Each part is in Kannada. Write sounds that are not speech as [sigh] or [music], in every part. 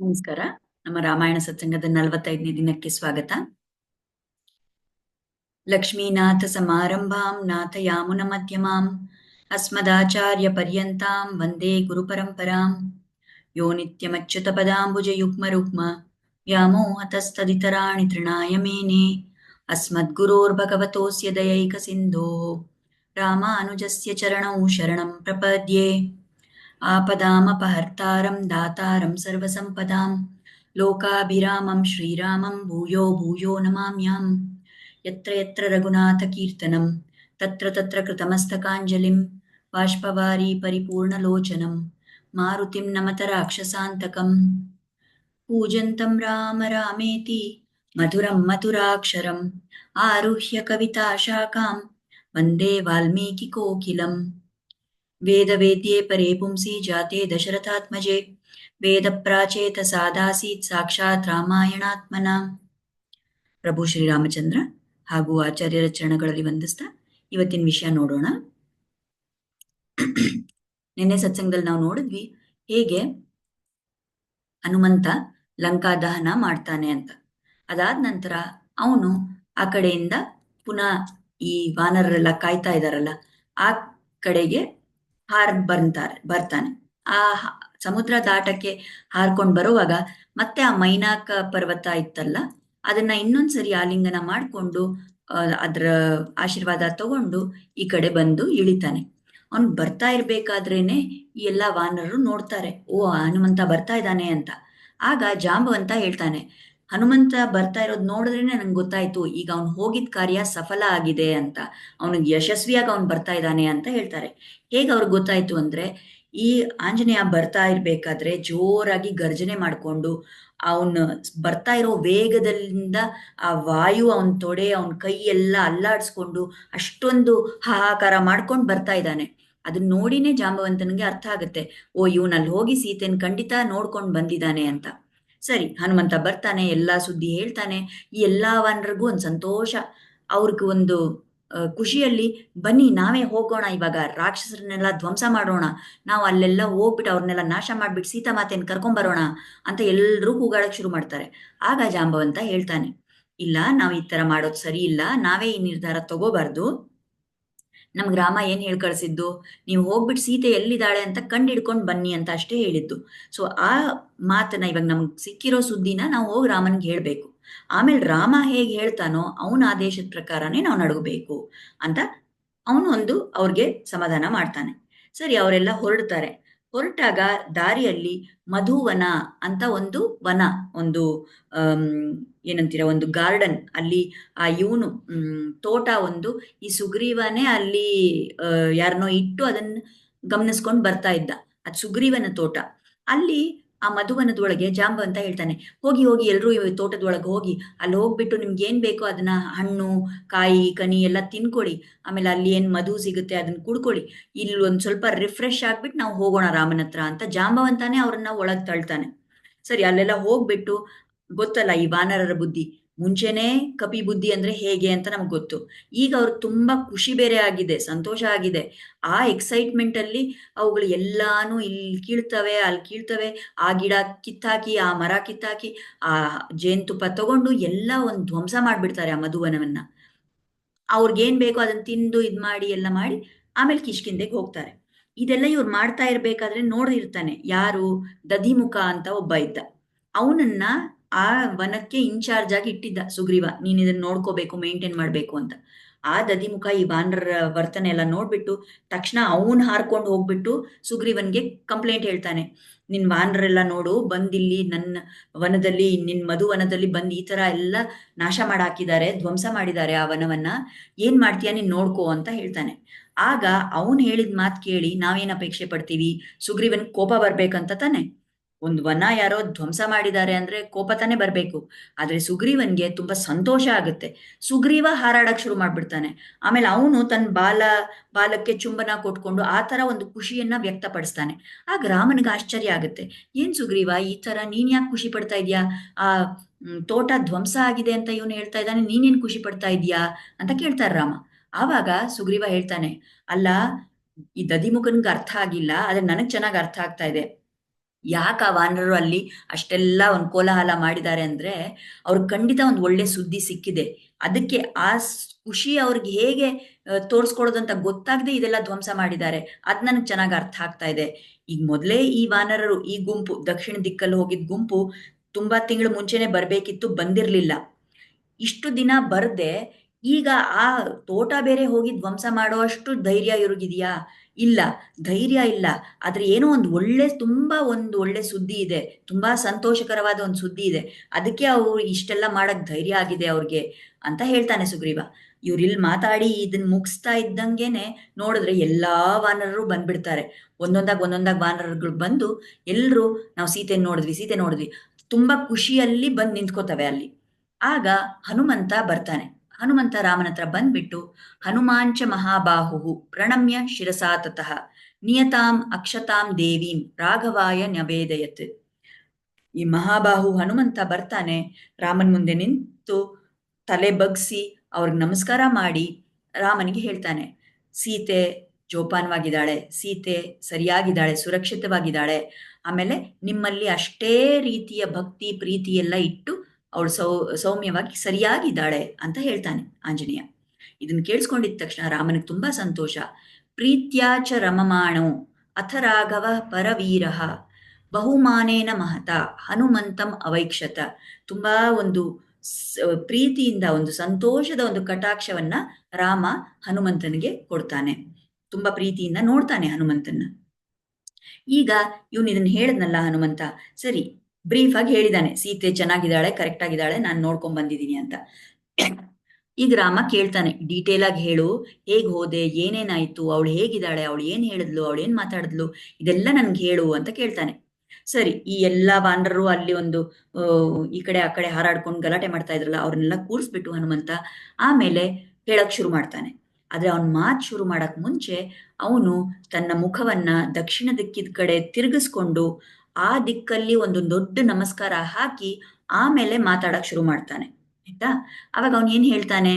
ನಮಸ್ಕಾರ. ನಮ್ಮ ರಾಮಾಯಣ ಸತ್ಸಂಗದ ನಲವತ್ತೈದನೇ ದಿನಕ್ಕೆ ಸ್ವಾಗತ. ಲಕ್ಷ್ಮೀನಾಥ ಸಮಾರಂಭಾಂ ನಾಥ ಯಾಮುನ ಮಧ್ಯಮಾಂ, ಅಸ್ಮದಾಚಾರ್ಯ ಪರ್ಯಂತಾಂ, ವಂದೇ ಗುರು ಪರಂಪರಾಂ. ಯೋ ನಿತ್ಯಮಚ್ಯುತ ಪದಾಂಬುಜ ಯುಗ್ಮ ರುಗ್ಮ ವ್ಯಾಮೋಹತಸ್ತದಿತರಾಣಿ ತೃಣಾಯ ಮೇನೆ ಅಸ್ಮದ್ಗುರೋರ್ಭಗವತೋಸ್ಯ ದಯೈಕ ಸಿಂಧೋ, ರಾಮಾನುಜಸ್ಯ ಚರಣೌ ಶರಣಂ ಪ್ರಪದ್ಯೆ. आपदामपहर्तारं दातारं सर्वसम्पदां लोकाभिरामं, श्रीरामं, भूयो भूयो नमाम्याम्। यत्र यत्र रघुनाथकीर्तनं, तत्र तत्र कृतमस्तकाञ्जलिं बाष्पवारी परिपूर्णलोचनं, मारुतिं नमत राक्षसान्तकम् पूजन्तं राम रामेति, मधुरं मधुराक्षरम्, आरुह्य कविताशाखां वंदे वाल्मीकिकोकिलम्। वेदवेद्ये परे पुंसि जाते दशरथात्मजे ವೇದಪ್ರಾಚೇತ ಸಾದಾಸೀತ್ ಸಾಕ್ಷಾತ್ ರಾಮಾಯಣಾತ್ಮನ ಪ್ರಭು ಶ್ರೀರಾಮಚಂದ್ರ ಹಾಗೂ ಆಚಾರ್ಯರ ಚರಣಗಳಲ್ಲಿ ವಂದಿಸ್ತಾ ಇವತ್ತಿನ ವಿಷಯ ನೋಡೋಣ ನಿನ್ನೆ ಸತ್ಸಂಗದಲ್ಲಿ ನಾವು ನೋಡಿದ್ವಿ ಹೇಗೆ ಹನುಮಂತ ಲಂಕಾ ದಹನ ಮಾಡ್ತಾನೆ ಅಂತ ಅದಾದ ನಂತರ ಅವನು ಆ ಕಡೆಯಿಂದ ಪುನಃ ಈ ವಾನರರೆಲ್ಲ ಕಾಯ್ತಾ ಇದಾರಲ್ಲ ಆ ಕಡೆಗೆ ಹಾರ್ ಬರ್ತಾರೆ ಬರ್ತಾನೆ. ಆ ಸಮುದ್ರ ದಾಟಕ್ಕೆ ಹಾರ್ಕೊಂಡ್ ಬರುವಾಗ ಮತ್ತೆ ಆ ಮೈನಾಕ ಪರ್ವತ ಇತ್ತಲ್ಲ, ಅದನ್ನ ಇನ್ನೊಂದ್ಸರಿ ಆಲಿಂಗನ ಮಾಡ್ಕೊಂಡು ಅದ್ರ ಆಶೀರ್ವಾದ ತಗೊಂಡು ಈ ಕಡೆ ಬಂದು ಇಳಿತಾನೆ. ಅವ್ನು ಬರ್ತಾ ಇರ್ಬೇಕಾದ್ರೇನೆ ಈ ಎಲ್ಲಾ ವಾನರರು ನೋಡ್ತಾರೆ, ಓ ಹನುಮಂತ ಬರ್ತಾ ಇದ್ದಾನೆ ಅಂತ. ಆಗ ಜಾಂಬವಂತ ಹೇಳ್ತಾನೆ ಹನುಮಂತ ಬರ್ತಾ ಇರೋದು ನೋಡಿದ್ರೇನೆ ನಂಗೆ ಗೊತ್ತಾಯ್ತು, ಈಗ ಅವ್ನು ಹೋಗಿದ್ ಕಾರ್ಯ ಸಫಲ ಆಗಿದೆ ಅಂತ. ಅವನಿಗೆ ಯಶಸ್ವಿಯಾಗಿ ಅವ್ನು ಬರ್ತಾ ಇದ್ದಾನೆ ಅಂತ ಹೇಳ್ತಾರೆ. ಹೇಗೆ ಅವ್ರಿಗೆ ಗೊತ್ತಾಯ್ತು ಅಂದ್ರೆ, ಈ ಆಂಜನೇಯ ಬರ್ತಾ ಇರ್ಬೇಕಾದ್ರೆ ಜೋರಾಗಿ ಗರ್ಜನೆ ಮಾಡ್ಕೊಂಡು ಅವನ್ ಬರ್ತಾ ಇರೋ ವೇಗದಿಂದ ಆ ವಾಯು ಅವನ್ ತೊಡೆ, ಅವನ್ ಕೈ ಎಲ್ಲ ಅಲ್ಲಾಡಿಸ್ಕೊಂಡು ಅಷ್ಟೊಂದು ಹಾಹಾಕಾರ ಮಾಡ್ಕೊಂಡು ಬರ್ತಾ ಇದ್ದಾನೆ. ಅದನ್ನ ನೋಡಿನೇ ಜಾಂಬವಂತನಿಗೆ ಅರ್ಥ ಆಗುತ್ತೆ. ಓ, ಇವನಲ್ಲಿ ಹೋಗಿ ಸೀತೆನ್ ಖಂಡಿತ ನೋಡ್ಕೊಂಡು ಬಂದಿದ್ದಾನೆ ಅಂತ. ಸರಿ, ಹನುಮಂತ ಬರ್ತಾನೆ, ಎಲ್ಲ ಸುದ್ದಿ ಹೇಳ್ತಾನೆ, ಈ ಎಲ್ಲಾ ವನರಿಗೂ ಒಂದು ಸಂತೋಷ. ಅವ್ರಿಗೆ ಒಂದು ಖುಷಿಯಲ್ಲಿ, ಬನ್ನಿ, ನಾವೇ ಹೋಗೋಣ, ಇವಾಗ ರಾಕ್ಷಸರನ್ನೆಲ್ಲ ಧ್ವಂಸ ಮಾಡೋಣ. ನಾವು ಅಲ್ಲೆಲ್ಲ ಹೋಗ್ಬಿಟ್ಟು ಅವ್ರನ್ನೆಲ್ಲ ನಾಶ ಮಾಡ್ಬಿಟ್ಟು ಸೀತಾ ಮಾತೆಯನ್ನು ಕರ್ಕೊಂಬರೋಣ ಅಂತ ಎಲ್ಲರೂ ಕೂಗಾಡಕ್ಕೆ ಶುರು ಮಾಡ್ತಾರೆ. ಆಗ ಜಾಂಬವಂತ ಹೇಳ್ತಾನೆ, ಇಲ್ಲ, ನಾವು ಈ ತರ ಮಾಡೋದು ಸರಿ ಇಲ್ಲ, ನಾವೇ ಈ ನಿರ್ಧಾರ ತಗೋಬಾರ್ದು. ನಮ್ಗೆ ರಾಮ ಏನ್ ಹೇಳಿ ಕಳಿಸಿದ್ದು ನೀವು ಹೋಗ್ಬಿಟ್ಟು ಸೀತೆ ಎಲ್ಲಿದ್ದಾಳೆ ಅಂತ ಕಂಡು ಹಿಡ್ಕೊಂಡು ಬನ್ನಿ ಅಂತ ಅಷ್ಟೇ ಹೇಳಿದ್ದು. ಸೊ ಆ ಮಾತನ್ನ ಇವಾಗ ನಮ್ಗೆ ಸಿಕ್ಕಿರೋ ಸುದ್ದಿನ ನಾವು ಹೋಗಿ ರಾಮನ್ಗೆ ಹೇಳ್ಬೇಕು. ಆಮೇಲೆ ರಾಮ ಹೇಗೆ ಹೇಳ್ತಾನೋ ಅವನ ಆದೇಶದ ಪ್ರಕಾರನೇ ನಾವು ನಡಗಬೇಕು ಅಂತ ಅವನು ಒಂದು ಅವ್ರಿಗೆ ಸಮಾಧಾನ ಮಾಡ್ತಾನೆ. ಸರಿ, ಅವರೆಲ್ಲ ಹೊರಡ್ತಾರೆ. ಹೊರಟಾಗ ದಾರಿಯಲ್ಲಿ ಮಧುವನ ಅಂತ ಒಂದು ವನ, ಒಂದು ಏನಂತೀರ, ಒಂದು ಗಾರ್ಡನ್ ಅಲ್ಲಿ ಆ ಇವನು ತೋಟ ಒಂದು ಈ ಸುಗ್ರೀವನೇ ಅಲ್ಲಿ ಯಾರನ್ನೋ ಇಟ್ಟು ಅದನ್ನ ಗಮನಿಸ್ಕೊಂಡು ಬರ್ತಾ ಇದ್ದ. ಅದ್ ಸುಗ್ರೀವನ ತೋಟ. ಅಲ್ಲಿ ಆ ಮಧುವನದೊಳಗೆ ಜಾಂಬ ಅಂತ ಹೇಳ್ತಾನೆ, ಹೋಗಿ ಹೋಗಿ ಎಲ್ರೂ ತೋಟದೊಳಗೆ ಹೋಗಿ, ಅಲ್ಲಿ ಹೋಗ್ಬಿಟ್ಟು ನಿಮ್ಗೆ ಏನ್ ಬೇಕೋ ಅದನ್ನ ಹಣ್ಣು, ಕಾಯಿ, ಕನಿ ಎಲ್ಲ ತಿನ್ಕೊಳ್ಳಿ ಆಮೇಲೆ ಅಲ್ಲಿ ಏನ್ ಮಧು ಸಿಗುತ್ತೆ ಅದನ್ನ ಕುಡ್ಕೊಳ್ಳಿ ಇಲ್ಲಿ ಒಂದ್ ಸ್ವಲ್ಪ ರಿಫ್ರೆಶ್ ಆಗ್ಬಿಟ್ಟು ನಾವು ಹೋಗೋಣ ರಾಮನ ಹತ್ರ ಅಂತ ಜಾಂಬವಂತಾನೆ ಅವ್ರನ್ನ ಒಳಗ್ ತಳ್ತಾನೆ. ಸರಿ, ಅಲ್ಲೆಲ್ಲ ಹೋಗ್ಬಿಟ್ಟು ಗೊತ್ತಲ್ಲ ಈ ವಾನರರ ಬುದ್ಧಿ. ಮುಂಚೆನೆ ಕಪಿ ಬುದ್ಧಿ ಅಂದ್ರೆ ಹೇಗೆ ಅಂತ ನಮ್ಗೆ ಗೊತ್ತು. ಈಗ ಅವ್ರು ತುಂಬಾ ಖುಷಿ ಬೇರೆ ಆಗಿದೆ, ಸಂತೋಷ ಆಗಿದೆ. ಆ ಎಕ್ಸೈಟ್ಮೆಂಟ್ ಅಲ್ಲಿ ಅವುಗಳು ಎಲ್ಲಾನು ಇಲ್ಲಿ ಕೀಳ್ತವೆ, ಅಲ್ಲಿ ಕೀಳ್ತವೆ. ಆ ಗಿಡ ಕಿತ್ತಾಕಿ, ಆ ಮರ ಕಿತ್ತಾಕಿ, ಆ ಜೇನುತುಪ್ಪ ತಗೊಂಡು ಎಲ್ಲ ಒಂದು ಧ್ವಂಸ ಮಾಡ್ಬಿಡ್ತಾರೆ ಆ ಮಧುವನವನ್ನ. ಅವ್ರಿಗೇನ್ ಬೇಕೋ ಅದನ್ನ ತಿಂದು ಇದ್ ಮಾಡಿ, ಎಲ್ಲ ಮಾಡಿ ಆಮೇಲೆ ಕಿಷ್ಕಿಂದೆಗೆ ಹೋಗ್ತಾರೆ. ಇದೆಲ್ಲ ಇವ್ರು ಮಾಡ್ತಾ ಇರ್ಬೇಕಾದ್ರೆ ನೋಡಿರ್ತಾನೆ ಯಾರು ದಧಿಮುಖ ಅಂತ ಒಬ್ಬ ಇದ್ದ. ಅವನನ್ನ ಆ ವನಕ್ಕೆ ಇನ್ಚಾರ್ಜ್ ಆಗಿ ಇಟ್ಟಿದ್ದ ಸುಗ್ರೀವ, ನೀನ್ ಇದನ್ನ ನೋಡ್ಕೋಬೇಕು ಮೇಂಟೈನ್ ಮಾಡ್ಬೇಕು ಅಂತ. ಆ ದದಿಮುಖ ಈ ವಾನರ ವರ್ತನೆ ಎಲ್ಲ ನೋಡ್ಬಿಟ್ಟು, ತಕ್ಷಣ ಅವನ್ ಹಾರ್ಕೊಂಡು ಹೋಗ್ಬಿಟ್ಟು ಸುಗ್ರೀವನ್ಗೆ ಕಂಪ್ಲೇಂಟ್ ಹೇಳ್ತಾನೆ. ನಿನ್ ವಾನರೆಲ್ಲ ನೋಡು, ಬಂದಿಲ್ಲಿ ನನ್ನ ವನದಲ್ಲಿ, ನಿನ್ ಮಧುವನದಲ್ಲಿ ಬಂದು ಈ ತರ ಎಲ್ಲ ನಾಶ ಮಾಡಾಕಿದ್ದಾರೆ, ಧ್ವಂಸ ಮಾಡಿದ್ದಾರೆ ಆ ವನವನ್ನ. ಏನ್ ಮಾಡ್ತೀಯ ನೀನ್ ನೋಡ್ಕೋ ಅಂತ ಹೇಳ್ತಾನೆ. ಆಗ ಅವನ್ ಹೇಳಿದ ಮಾತ್ ಕೇಳಿ ನಾವೇನ್ ಅಪೇಕ್ಷೆ ಪಡ್ತೀವಿ? ಸುಗ್ರೀವನ್ ಕೋಪ ಬರ್ಬೇಕಂತ ತಾನೆ. ಒಂದು ವನ ಯಾರೋ ಧ್ವಂಸ ಮಾಡಿದ್ದಾರೆ ಅಂದ್ರೆ ಕೋಪ ತಾನೇ ಬರ್ಬೇಕು. ಆದ್ರೆ ಸುಗ್ರೀವನ್ಗೆ ತುಂಬಾ ಸಂತೋಷ ಆಗುತ್ತೆ. ಸುಗ್ರೀವ ಹಾರಾಡಕ್ ಶುರು ಮಾಡ್ಬಿಡ್ತಾನೆ. ಆಮೇಲೆ ಅವನು ತನ್ನ ಬಾಲ, ಬಾಲಕ್ಕೆ ಚುಂಬನ ಕೊಟ್ಕೊಂಡು ಆ ತರ ಒಂದು ಖುಷಿಯನ್ನ ವ್ಯಕ್ತಪಡಿಸ್ತಾನೆ. ಆಗ ರಾಮನಿಗೆ ಆಶ್ಚರ್ಯ ಆಗುತ್ತೆ. ಏನ್ ಸುಗ್ರೀವ, ಈ ತರ ನೀನ್ ಯಾಕೆ ಖುಷಿ ಪಡ್ತಾ ಇದೀಯಾ? ಆ ತೋಟ ಧ್ವಂಸ ಆಗಿದೆ ಅಂತ ಇವನು ಹೇಳ್ತಾ ಇದ್ದಾನೆ. ನೀನೇನ್ ಖುಷಿ ಪಡ್ತಾ ಇದೀಯಾ? ಅಂತ ಕೇಳ್ತಾರೆ ರಾಮ. ಆವಾಗ ಸುಗ್ರೀವ ಹೇಳ್ತಾನೆ, ಅಲ್ಲ, ಈ ದದಿಮುಖನ್ಗೆ ಅರ್ಥ ಆಗಿಲ್ಲ. ಆದ್ರೆ ನನಗ್ ಚೆನ್ನಾಗ್ ಅರ್ಥ ಆಗ್ತಾ ಇದೆ. ಯಾಕೆ ಆ ವಾನರರು ಅಲ್ಲಿ ಅಷ್ಟೆಲ್ಲ ಒಂದು ಕೋಲಾಹಲ ಮಾಡಿದ್ದಾರೆ ಅಂದ್ರೆ ಅವ್ರಿಗೆ ಖಂಡಿತ ಒಂದು ಒಳ್ಳೆ ಸುದ್ದಿ ಸಿಕ್ಕಿದೆ. ಅದಕ್ಕೆ ಆ ಖುಷಿ ಅವ್ರಿಗೆ ಹೇಗೆ ತೋರಿಸ್ಕೊಡೋದು ಅಂತ ಗೊತ್ತಾಗದೆ ಇದೆಲ್ಲ ಧ್ವಂಸ ಮಾಡಿದ್ದಾರೆ. ಅದ್ ನನಗೆ ಚೆನ್ನಾಗಿ ಅರ್ಥ ಆಗ್ತಾ ಇದೆ. ಈಗ ಮೊದಲೇ ಈ ವಾನರರು ಈ ಗುಂಪು, ದಕ್ಷಿಣ ದಿಕ್ಕಲ್ಲಿ ಹೋಗಿದ್ ಗುಂಪು ತುಂಬಾ ತಿಂಗಳು ಮುಂಚೆನೆ ಬರಬೇಕಿತ್ತು, ಬಂದಿರಲಿಲ್ಲ. ಇಷ್ಟು ದಿನ ಬರದೆ ಈಗ ಆ ತೋಟ ಬೇರೆ ಹೋಗಿ ಧ್ವಂಸ ಮಾಡುವಷ್ಟು ಧೈರ್ಯ ಇವ್ರಿಗಿದ್ಯಾ? ಇಲ್ಲ, ಧೈರ್ಯ ಇಲ್ಲ. ಆದರೆ ಏನೋ ಒಂದು ಒಳ್ಳೆ, ತುಂಬ ಒಂದು ಒಳ್ಳೆ ಸುದ್ದಿ ಇದೆ. ತುಂಬ ಸಂತೋಷಕರವಾದ ಒಂದು ಸುದ್ದಿ ಇದೆ. ಅದಕ್ಕೆ ಅವ್ರು ಇಷ್ಟೆಲ್ಲ ಮಾಡಕ್ ಧೈರ್ಯ ಆಗಿದೆ ಅವ್ರಿಗೆ ಅಂತ ಹೇಳ್ತಾನೆ ಸುಗ್ರೀವ. ಇವ್ರು ಇಲ್ಲಿ ಮಾತಾಡಿ ಇದನ್ನ ಮುಗಿಸ್ತಾ ಇದ್ದಂಗೆನೆ ನೋಡಿದ್ರೆ ಎಲ್ಲಾ ವಾನರರು ಬಂದ್ಬಿಡ್ತಾರೆ. ಒಂದೊಂದಾಗ ಒಂದೊಂದಾಗ ವಾನರಗಳು ಬಂದು ಎಲ್ಲರೂ ನಾವು ಸೀತೆ ನೋಡಿದ್ವಿ ಸೀತೆ ನೋಡಿದ್ವಿ. ತುಂಬಾ ಖುಷಿಯಲ್ಲಿ ಬಂದು ನಿಂತ್ಕೋತವೆ ಅಲ್ಲಿ. ಆಗ ಹನುಮಂತ ಬರ್ತಾನೆ. ಹನುಮಂತ ರಾಮನ ಹತ್ರ ಬಂದ್ಬಿಟ್ಟು, ಹನುಮಾಂಚ ಮಹಾಬಾಹು ಪ್ರಣಮ್ಯ ಶಿರಸಾತತಃ ನಿಯತಾಂ ಅಕ್ಷತಾಂ ದೇವೀಂ ರಾಘವಾಯ ನವೇದಯತ್. ಈ ಮಹಾಬಾಹು ಹನುಮಂತ ಬರ್ತಾನೆ, ರಾಮನ್ ಮುಂದೆ ನಿಂತು ತಲೆ ಬಗ್ಸಿ ಅವ್ರಿಗೆ ನಮಸ್ಕಾರ ಮಾಡಿ ರಾಮನಿಗೆ ಹೇಳ್ತಾನೆ, ಸೀತೆ ಜೋಪಾನವಾಗಿದ್ದಾಳೆ, ಸೀತೆ ಸರಿಯಾಗಿದ್ದಾಳೆ, ಸುರಕ್ಷಿತವಾಗಿದ್ದಾಳೆ, ಆಮೇಲೆ ನಿಮ್ಮಲ್ಲಿ ಅಷ್ಟೇ ರೀತಿಯ ಭಕ್ತಿ ಪ್ರೀತಿ ಎಲ್ಲ ಇಟ್ಟು ಅವಳು ಸೌ ಸೌಮ್ಯವಾಗಿ ಸರಿಯಾಗಿದ್ದಾಳೆ ಅಂತ ಹೇಳ್ತಾನೆ ಆಂಜನೇಯ. ಇದನ್ನು ಕೇಳಿಸ್ಕೊಂಡಿದ ತಕ್ಷಣ ರಾಮನಿಗೆ ತುಂಬಾ ಸಂತೋಷ. ಪ್ರೀತ್ಯಾಚ ರಮಮಾಣೋ ಅಥ ರಾಘವ ಪರವೀರ ಬಹುಮಾನೇನ ಮಹತ ಹನುಮಂತಂ ಅವೈಕ್ಷತ. ತುಂಬಾ ಒಂದು ಪ್ರೀತಿಯಿಂದ ಒಂದು ಸಂತೋಷದ ಒಂದು ಕಟಾಕ್ಷವನ್ನ ರಾಮ ಹನುಮಂತನಿಗೆ ಕೊಡ್ತಾನೆ. ತುಂಬಾ ಪ್ರೀತಿಯಿಂದ ನೋಡ್ತಾನೆ ಹನುಮಂತನ್ನ. ಈಗ ಇವನು ಇದನ್ನ ಹೇಳದ್ನಲ್ಲ ಹನುಮಂತ, ಸರಿ. ಬ್ರೀಫ್ ಆಗಿ ಹೇಳಿದಾನೆ, ಸೀತೆ ಚೆನ್ನಾಗಿದ್ದಾಳೆ ಕರೆಕ್ಟ್ ಆಗಿದ್ದಾಳೆ, ನಾನು ನೋಡ್ಕೊಂಡ್ ಬಂದಿದ್ದೀನಿ ಅಂತ. ಈಗ ರಾಮ ಕೇಳ್ತಾನೆ ಡೀಟೇಲ್ ಆಗಿ ಹೇಳು, ಹೇಗ್ ಹೋದೆ, ಏನೇನಾಯ್ತು, ಅವಳು ಹೇಗಿದ್ದಾಳೆ, ಅವಳು ಏನ್ ಹೇಳಿದ್ಲು, ಅವಳು ಏನ್ ಮಾತಾಡಿದ್ಲು, ಇದೆಲ್ಲ ನನ್ಗೆ ಹೇಳು ಅಂತ ಕೇಳ್ತಾನೆ. ಸರಿ, ಈ ಎಲ್ಲಾ ವಾನರರು ಅಲ್ಲಿ ಒಂದು ಈ ಕಡೆ ಆ ಕಡೆ ಹಾರಾಡ್ಕೊಂಡು ಗಲಾಟೆ ಮಾಡ್ತಾ ಇದ್ರಲ್ಲ, ಅವ್ರನ್ನೆಲ್ಲ ಕೂರಿಸ್ಬಿಟ್ಟು ಹನುಮಂತ ಆಮೇಲೆ ಹೇಳಕ್ ಶುರು ಮಾಡ್ತಾನೆ. ಆದ್ರೆ ಅವನ್ ಮಾತ್ ಶುರು ಮಾಡಕ್ ಮುಂಚೆ, ಅವನು ತನ್ನ ಮುಖವನ್ನ ದಕ್ಷಿಣ ದಿಕ್ಕಿದ ಕಡೆ ತಿರುಗಿಸ್ಕೊಂಡು ಆ ದಿಕ್ಕಲ್ಲಿ ಒಂದು ದೊಡ್ಡ ನಮಸ್ಕಾರ ಹಾಕಿ ಆಮೇಲೆ ಮಾತಾಡಕ್ ಶುರು ಮಾಡ್ತಾನೆ, ಆಯ್ತಾ? ಅವಾಗ ಅವನ್ ಏನ್ ಹೇಳ್ತಾನೆ?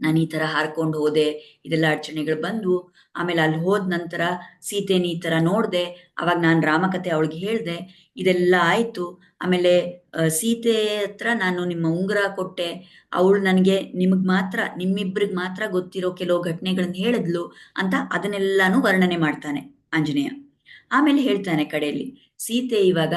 ನಾನು ಈ ತರ ಹಾರ್ಕೊಂಡು ಹೋದೆ, ಇದೆಲ್ಲ ಅಡಚಣೆಗಳು ಬಂದ್ವು, ಆಮೇಲೆ ಅಲ್ಲಿ ಹೋದ ನಂತರ ಸೀತೆನ ಈ ತರ ನೋಡ್ದೆ, ಅವಾಗ ನಾನು ರಾಮಕಥೆ ಅವಳಿಗೆ ಹೇಳ್ದೆ, ಇದೆಲ್ಲ ಆಯ್ತು, ಆಮೇಲೆ ಸೀತೆ ಹತ್ರ ನಾನು ನಿಮ್ಮ ಉಂಗುರ ಕೊಟ್ಟೆ, ಅವಳು ನನಗೆ ನಿಮಗ್ ಮಾತ್ರ, ನಿಮ್ಮಿಬ್ರಿಗೆ ಮಾತ್ರ ಗೊತ್ತಿರೋ ಕೆಲವು ಘಟನೆಗಳನ್ನ ಹೇಳಿದ್ಲು ಅಂತ ಅದನ್ನೆಲ್ಲಾನು ವರ್ಣನೆ ಮಾಡ್ತಾನೆ ಆಂಜನೇಯ. ಆಮೇಲೆ ಹೇಳ್ತಾನೆ ಕಡೆಯಲ್ಲಿ. ಸೀತೆ ಇವಾಗ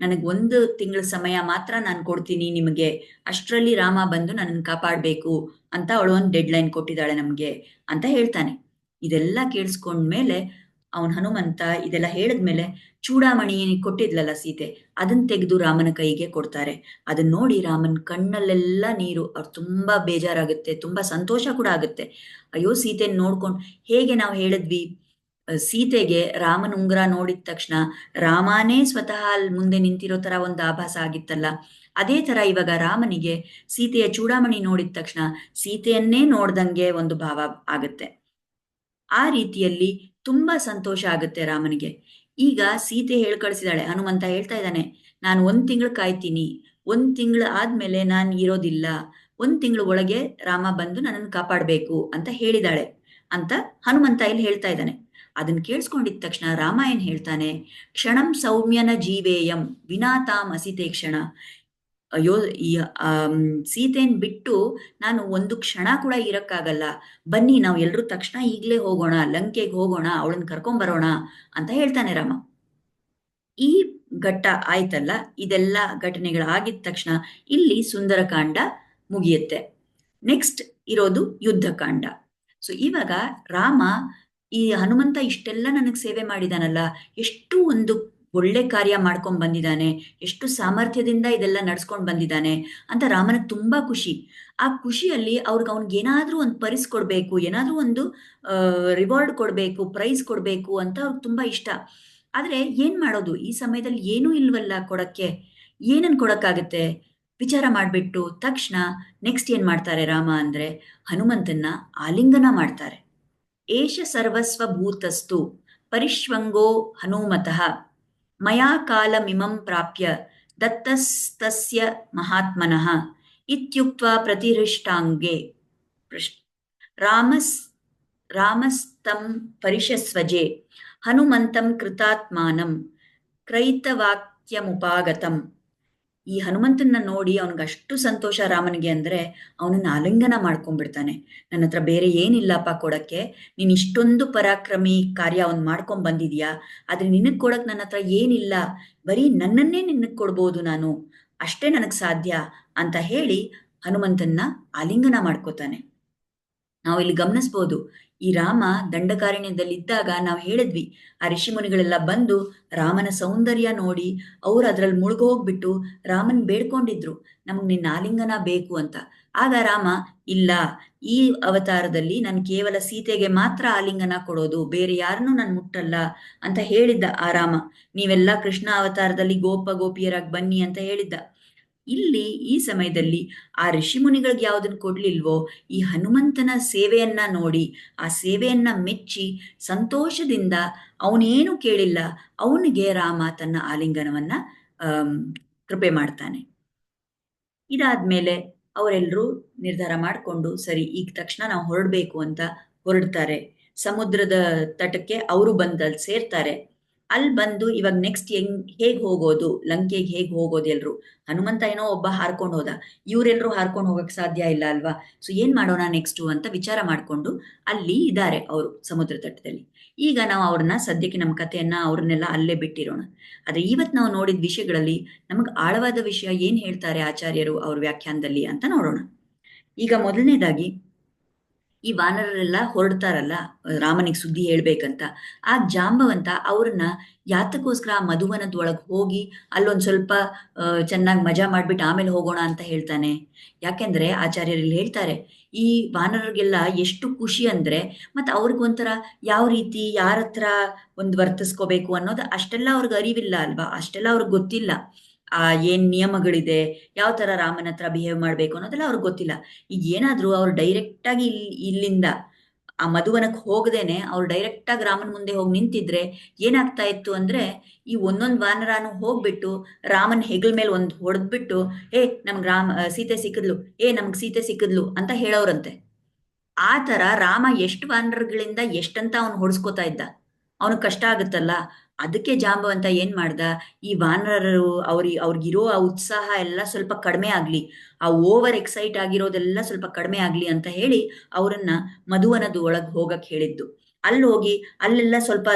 ನನಗೆ ಒಂದು ತಿಂಗಳ ಸಮಯ ಮಾತ್ರ ನಾನು ಕೊಡ್ತೀನಿ, ನಿಮಗೆ ಅಷ್ಟರಲ್ಲಿ ರಾಮ ಬಂದು ನನ್ನನ್ನು ಕಾಪಾಡ್ಬೇಕು ಅಂತ ಅವಳು ಒಂದು ಡೆಡ್ ಲೈನ್ ಕೊಟ್ಟಿದ್ದಾಳೆ ನಮ್ಗೆ ಅಂತ ಹೇಳ್ತಾನೆ. ಇದೆಲ್ಲ ಕೇಳಿಸ್ಕೊಂಡ್ಮೇಲೆ ಅವನ್ ಹನುಮಂತ ಇದೆಲ್ಲ ಹೇಳಿದ್ಮೇಲೆ ಚೂಡಾಮಣಿ ಕೊಟ್ಟಿದ್ಲಲ್ಲ ಸೀತೆ ಅದನ್ನ ತೆಗೆದು ರಾಮನ ಕೈಗೆ ಕೊಡ್ತಾರೆ. ಅದನ್ನ ನೋಡಿ ರಾಮನ್ ಕಣ್ಣಲ್ಲೆಲ್ಲ ನೀರು, ಅವ್ರು ತುಂಬಾ ಬೇಜಾರಾಗುತ್ತೆ, ತುಂಬಾ ಸಂತೋಷ ಕೂಡ ಆಗುತ್ತೆ. ಅಯ್ಯೋ ಸೀತೆನ್ ನೋಡ್ಕೊಂಡು ಹೇಗೆ ನಾವು ಹೇಳಿದ್ವಿ? ಸೀತೆಗೆ ರಾಮನ ಉಂಗ್ರ ನೋಡಿದ ತಕ್ಷಣ, ರಾಮನೇ ಸ್ವತಃ ಮುಂದೆ ನಿಂತಿರೋ ತರ ಒಂದು ಆಭಾಸ ಆಗಿತ್ತಲ್ಲ. ಅದೇ ತರ ಇವಾಗ ರಾಮನಿಗೆ ಸೀತೆಯ ಚೂಡಾಮಣಿ ನೋಡಿದ ತಕ್ಷಣ ಸೀತೆಯನ್ನೇ ನೋಡ್ದಂಗೆ ಒಂದು ಭಾವ ಆಗುತ್ತೆ. ಆ ರೀತಿಯಲ್ಲಿ ತುಂಬಾ ಸಂತೋಷ ಆಗುತ್ತೆ ರಾಮನಿಗೆ. ಈಗ ಸೀತೆ ಹೇಳ್ ಕಳಿಸಿದಾಳೆ ಹನುಮಂತ ಹೇಳ್ತಾ ಇದ್ದಾನೆ, ನಾನು ಒಂದ್ ತಿಂಗಳು ಕಾಯ್ತೀನಿ. ಒಂದ್ ತಿಂಗಳು ಆದ್ಮೇಲೆ ನಾನ್ ಇರೋದಿಲ್ಲ. ಒಂದ್ ತಿಂಗಳು ಒಳಗೆ ರಾಮ ಬಂದು ನನ್ನನ್ನು ಕಾಪಾಡ್ಬೇಕು ಅಂತ ಹೇಳಿದಾಳೆ ಅಂತ ಹನುಮಂತ ಇಲ್ಲಿ ಹೇಳ್ತಾ ಇದ್ದಾನೆ. ಅದನ್ನ ಕೇಳಿಸ್ಕೊಂಡಿದ ತಕ್ಷಣ ರಾಮ ಏನ್ ಹೇಳ್ತಾನೆ, ಕ್ಷಣಂ ಸೌಮ್ಯನ ಜೀವೇಯಂ ವಿನಾತಾಮ್ ಅಸಿತೆ ಕ್ಷಣ. ಅಯ್ಯೋ ಸೀತೆನ್ ಬಿಟ್ಟು ನಾನು ಒಂದು ಕ್ಷಣ ಕೂಡ ಇರಕ್ಕಾಗಲ್ಲ. ಬನ್ನಿ, ನಾವು ಎಲ್ರೂ ತಕ್ಷಣ ಈಗಲೇ ಹೋಗೋಣ, ಲಂಕೆಗೆ ಹೋಗೋಣ, ಅವಳನ್ನ ಕರ್ಕೊಂಬರೋಣ ಅಂತ ಹೇಳ್ತಾನೆ ರಾಮ. ಈ ಘಟ್ಟ ಆಯ್ತಲ್ಲ, ಇದೆಲ್ಲ ಘಟನೆಗಳು ಆಗಿದ ತಕ್ಷಣ ಇಲ್ಲಿ ಸುಂದರಕಾಂಡ ಮುಗಿಯುತ್ತೆ. ನೆಕ್ಸ್ಟ್ ಇರೋದು ಯುದ್ಧಕಾಂಡ. ಸೊ, ಇವಾಗ ರಾಮ ಈ ಹನುಮಂತ ಇಷ್ಟೆಲ್ಲ ನನಗೆ ಸೇವೆ ಮಾಡಿದಾನಲ್ಲ, ಎಷ್ಟು ಒಂದು ಒಳ್ಳೆ ಕಾರ್ಯ ಮಾಡ್ಕೊಂಡು ಬಂದಿದ್ದಾನೆ ಎಷ್ಟು ಸಾಮರ್ಥ್ಯದಿಂದ ಇದೆಲ್ಲ ನಡ್ಸ್ಕೊಂಡ್ ಬಂದಿದ್ದಾನೆ ಅಂತ ರಾಮನಿಗೆ ತುಂಬಾ ಖುಷಿ. ಆ ಖುಷಿಯಲ್ಲಿ ಅವ್ರಿಗೆ ಅವ್ನಿಗೆ ಏನಾದರೂ ಒಂದು ಪರಿಸ್ ಕೊಡಬೇಕು, ಏನಾದರೂ ಒಂದು ರಿವಾರ್ಡ್ ಕೊಡಬೇಕು, ಪ್ರೈಸ್ ಕೊಡಬೇಕು ಅಂತ ಅವ್ರಿಗೆ ತುಂಬಾ ಇಷ್ಟ. ಆದರೆ ಏನು ಮಾಡೋದು? ಈ ಸಮಯದಲ್ಲಿ ಏನೂ ಇಲ್ವಲ್ಲ ಕೊಡಕ್ಕೆ. ಏನನ್ ಕೊಡಕ್ಕಾಗತ್ತೆ? ವಿಚಾರ ಮಾಡಿಬಿಟ್ಟು ತಕ್ಷಣ ನೆಕ್ಸ್ಟ್ ಏನು ಮಾಡ್ತಾರೆ ರಾಮ ಅಂದ್ರೆ ಹನುಮಂತನ್ನ ಆಲಿಂಗನ ಮಾಡ್ತಾರೆ. ஏஷ சர்வஸ்வபூதஸ்து பரிஷ்வங்கோ ஹனுமதः மயா காலமிமம் பிராப்பிய தத்தஸ்தஸ்ய மகாத்மனः இத்தியுக்த்வா பிரதிருஷ்டாங்கே ராமஸ் ராமஸ்தம் பரிஷஸ்வஜே ஹனுமந்தம் கிருதாத்மானம் கிரைத்தவாக்கியமுபாகதம் ಈ ಹನುಮಂತನ್ನ ನೋಡಿ ಅವನಿಗಷ್ಟು ಸಂತೋಷ ರಾಮನಿಗೆ ಅಂದ್ರೆ ಅವನನ್ನ ಆಲಿಂಗನ ಮಾಡ್ಕೊಂಡ್ಬಿಡ್ತಾನೆ. ನನ್ನ ಹತ್ರ ಬೇರೆ ಏನಿಲ್ಲಪ್ಪ ಕೊಡಕ್ಕೆ? ನೀನ್ ಇಷ್ಟೊಂದು ಪರಾಕ್ರಮಿ ಕಾರ್ಯ ಅವನ್ ಮಾಡ್ಕೊಂಡ್ ಬಂದಿದ್ಯಾ? ಆದ್ರೆ ನಿನಗ್ ಕೊಡಕ್ ನನ್ನ ಹತ್ರ ಏನಿಲ್ಲ. ಬರೀ ನನ್ನನ್ನೇ ನಿನಗ್ ಕೊಡ್ಬೋದು ನಾನು. ಅಷ್ಟೇ ನನಗ್ ಸಾಧ್ಯ ಅಂತ ಹೇಳಿ ಹನುಮಂತನ್ನ ಆಲಿಂಗನ ಮಾಡ್ಕೋತಾನೆ. ನಾವು ಇಲ್ಲಿ ಗಮನಿಸ್ಬೋದು ಈ ರಾಮ ದಂಡಕಾರಣ್ಯದಲ್ಲಿದ್ದಾಗ ನಾವು ಹೇಳಿದ್ವಿ, ಆ ಋಷಿ ಮುನಿಗಳೆಲ್ಲ ಬಂದು ರಾಮನ ಸೌಂದರ್ಯ ನೋಡಿ ಅವ್ರು ಅದ್ರಲ್ಲಿ ಮುಳುಗೋಗ್ಬಿಟ್ಟು ರಾಮನ್ ಬೇಡ್ಕೊಂಡಿದ್ರು, ನಮಗ್ ನಿನ್ನ ಆಲಿಂಗನ ಬೇಕು ಅಂತ. ಆಗ ರಾಮ, ಇಲ್ಲ, ಈ ಅವತಾರದಲ್ಲಿ ನಾನು ಕೇವಲ ಸೀತೆಗೆ ಮಾತ್ರ ಆಲಿಂಗನ ಕೊಡೋದು, ಬೇರೆ ಯಾರನ್ನೂ ನಾನು ಮುಟ್ಟಲ್ಲ ಅಂತ ಹೇಳಿದ್ದ ಆ ರಾಮ. ನೀವೆಲ್ಲ ಕೃಷ್ಣ ಅವತಾರದಲ್ಲಿ ಗೋಪ ಗೋಪಿಯರಾಗಿ ಬನ್ನಿ ಅಂತ ಹೇಳಿದ್ದ. ಇಲ್ಲಿ ಈ ಸಮಯದಲ್ಲಿ ಆ ಋಷಿ ಮುನಿಗಳಿಗೆ ಯಾವುದನ್ನು ಕೊಡ್ಲಿಲ್ವೋ ಈ ಹನುಮಂತನ ಸೇವೆಯನ್ನ ನೋಡಿ, ಆ ಸೇವೆಯನ್ನ ಮೆಚ್ಚಿ ಸಂತೋಷದಿಂದ ಅವನೇನು ಕೇಳಿಲ್ಲ, ಅವನಿಗೆ ರಾಮ ತನ್ನ ಆಲಿಂಗನವನ್ನ ಕೃಪೆ ಮಾಡ್ತಾನೆ. ಇದಾದ್ಮೇಲೆ ಅವರೆಲ್ಲರೂ ನಿರ್ಧಾರ ಮಾಡಿಕೊಂಡು, ಸರಿ, ಈಗ ತಕ್ಷಣ ನಾವು ಹೊರಡ್ಬೇಕು ಅಂತ ಹೊರಡ್ತಾರೆ. ಸಮುದ್ರದ ತಟಕ್ಕೆ ಅವರು ಬಂದಲ್ಲಿ ಸೇರ್ತಾರೆ. ಅಲ್ಲಿ ಬಂದು ಇವಾಗ ನೆಕ್ಸ್ಟ್ ಹೆಂಗ್, ಹೇಗ್ ಹೋಗೋದು, ಲಂಕೆಗೆ ಹೇಗ್ ಹೋಗೋದು ಎಲ್ರು? ಹನುಮಂತ ಏನೋ ಒಬ್ಬ ಹಾರ್ಕೊಂಡು ಹೋದ. ಇವರೆಲ್ಲರೂ ಹಾರ್ಕೊಂಡು ಹೋಗಕ್ ಸಾಧ್ಯ ಇಲ್ಲ ಅಲ್ವಾ? ಸೊ ಏನ್ ಮಾಡೋಣ ನೆಕ್ಸ್ಟ್ ಅಂತ ವಿಚಾರ ಮಾಡ್ಕೊಂಡು ಅಲ್ಲಿ ಇದ್ದಾರೆ ಅವರು ಸಮುದ್ರ ತಟದಲ್ಲಿ ಈಗ ನಾವು ಅವ್ರನ್ನ ಸದ್ಯಕ್ಕೆ ನಮ್ಮ ಕಥೆಯನ್ನ ಅವ್ರನ್ನೆಲ್ಲ ಅಲ್ಲೇ ಬಿಟ್ಟಿರೋಣ. ಆದ್ರೆ ಇವತ್ತು ನಾವು ನೋಡಿದ ವಿಷಯಗಳಲ್ಲಿ ನಮಗೆ ಆಳವಾದ ವಿಷಯ ಏನ್ ಹೇಳ್ತಾರೆ ಆಚಾರ್ಯರು ಅವ್ರ ವ್ಯಾಖ್ಯಾನದಲ್ಲಿ ಅಂತ ನೋಡೋಣ. ಈಗ ಮೊದಲನೇದಾಗಿ ಈ ವಾನರರೆಲ್ಲ ಹೊರಡ್ತಾರಲ್ಲ, ರಾಮನಿಗೆ ಸುದ್ದಿ ಹೇಳ್ಬೇಕಂತ. ಆ ಜಾಂಬವಂತ ಅವ್ರನ್ನ ಯಾತಕ್ಕೋಸ್ಕರ ಆ ಮಧುವನದೊಳಗೆ ಹೋಗಿ ಅಲ್ಲೊಂದು ಸ್ವಲ್ಪ ಚೆನ್ನಾಗಿ ಮಜಾ ಮಾಡ್ಬಿಟ್ಟು ಆಮೇಲೆ ಹೋಗೋಣ ಅಂತ ಹೇಳ್ತಾನೆ. ಯಾಕೆಂದ್ರೆ ಆಚಾರ್ಯರಲ್ಲಿ ಹೇಳ್ತಾರೆ, ಈ ವಾನರರಿಗೆಲ್ಲ ಎಷ್ಟು ಖುಷಿ ಅಂದ್ರೆ ಮತ್ತೆ ಅವ್ರಿಗೊಂಥರ ಯಾವ ರೀತಿ, ಯಾರ ಹತ್ರ ಒಂದು ವರ್ತಿಸ್ಕೋಬೇಕು ಅನ್ನೋದು ಅಷ್ಟೆಲ್ಲ ಅವ್ರಿಗೆ ಅರಿವಿಲ್ಲ ಅಲ್ವಾ? ಅಷ್ಟೆಲ್ಲ ಅವ್ರಿಗೆ ಗೊತ್ತಿಲ್ಲ. ಆ ಏನ್ ನಿಯಮಗಳಿದೆ, ಯಾವ ತರ ರಾಮನ ಹತ್ರ ಬಿಹೇವ್ ಮಾಡ್ಬೇಕು ಅನ್ನೋದೆಲ್ಲ ಅವ್ರಿಗೆ ಗೊತ್ತಿಲ್ಲ. ಈಗ ಏನಾದ್ರೂ ಅವ್ರು ಡೈರೆಕ್ಟ್ ಆಗಿ ಇಲ್ಲಿ ಇಲ್ಲಿಂದ ಆ ಮಧುವನಕ್ಕೆ ಹೋಗದೇನೆ ಅವ್ರು ಡೈರೆಕ್ಟ್ ಆಗಿ ರಾಮನ ಮುಂದೆ ಹೋಗಿ ನಿಂತಿದ್ರೆ ಏನಾಗ್ತಾ ಇತ್ತು ಅಂದ್ರೆ ಈ ಒಂದೊಂದು ವಾನರಾನು ಹೋಗ್ಬಿಟ್ಟು ರಾಮನ್ ಹೆಗಲ್ ಮೇಲೆ ಒಂದು ಹೊಡೆದ್ಬಿಟ್ಟು, ಏ, ನಮ್ಗೆ ರಾಮ ಸೀತೆ ಸಿಕ್ಕಿದ್ಲು, ಏ, ನಮ್ಗೆ ಸೀತೆ ಸಿಕ್ಕಿದ್ಲು ಅಂತ ಹೇಳೋರಂತೆ. ಆ ತರ ರಾಮ ಎಷ್ಟು ವಾನರಗಳಿಂದ ಎಷ್ಟಂತ ಅವ್ನು ಹೊಡ್ಸ್ಕೊತಾ ಇದ್ದ. ಅವನಿಗೆ ಕಷ್ಟ ಆಗುತ್ತಲ್ಲ ಅದಕ್ಕೆ ಜಾಂಬವಂತ ಏನ್ ಮಾಡ್ದ? ಈ ವಾನರರು, ಅವ್ರಿ, ಅವ್ರಿಗಿರೋ ಆ ಉತ್ಸಾಹ ಎಲ್ಲ ಸ್ವಲ್ಪ ಕಡಿಮೆ ಆಗ್ಲಿ, ಆ ಓವರ್ ಎಕ್ಸೈಟ್ ಆಗಿರೋದೆಲ್ಲ ಸ್ವಲ್ಪ ಕಡಿಮೆ ಆಗ್ಲಿ ಅಂತ ಹೇಳಿ ಅವರನ್ನ ಮಧುವನದ ಒಳಗ್ ಹೋಗಕ್ ಹೇಳಿದ್ದು. ಅಲ್ಲಿ ಹೋಗಿ, ಅಲ್ಲೆಲ್ಲ ಸ್ವಲ್ಪ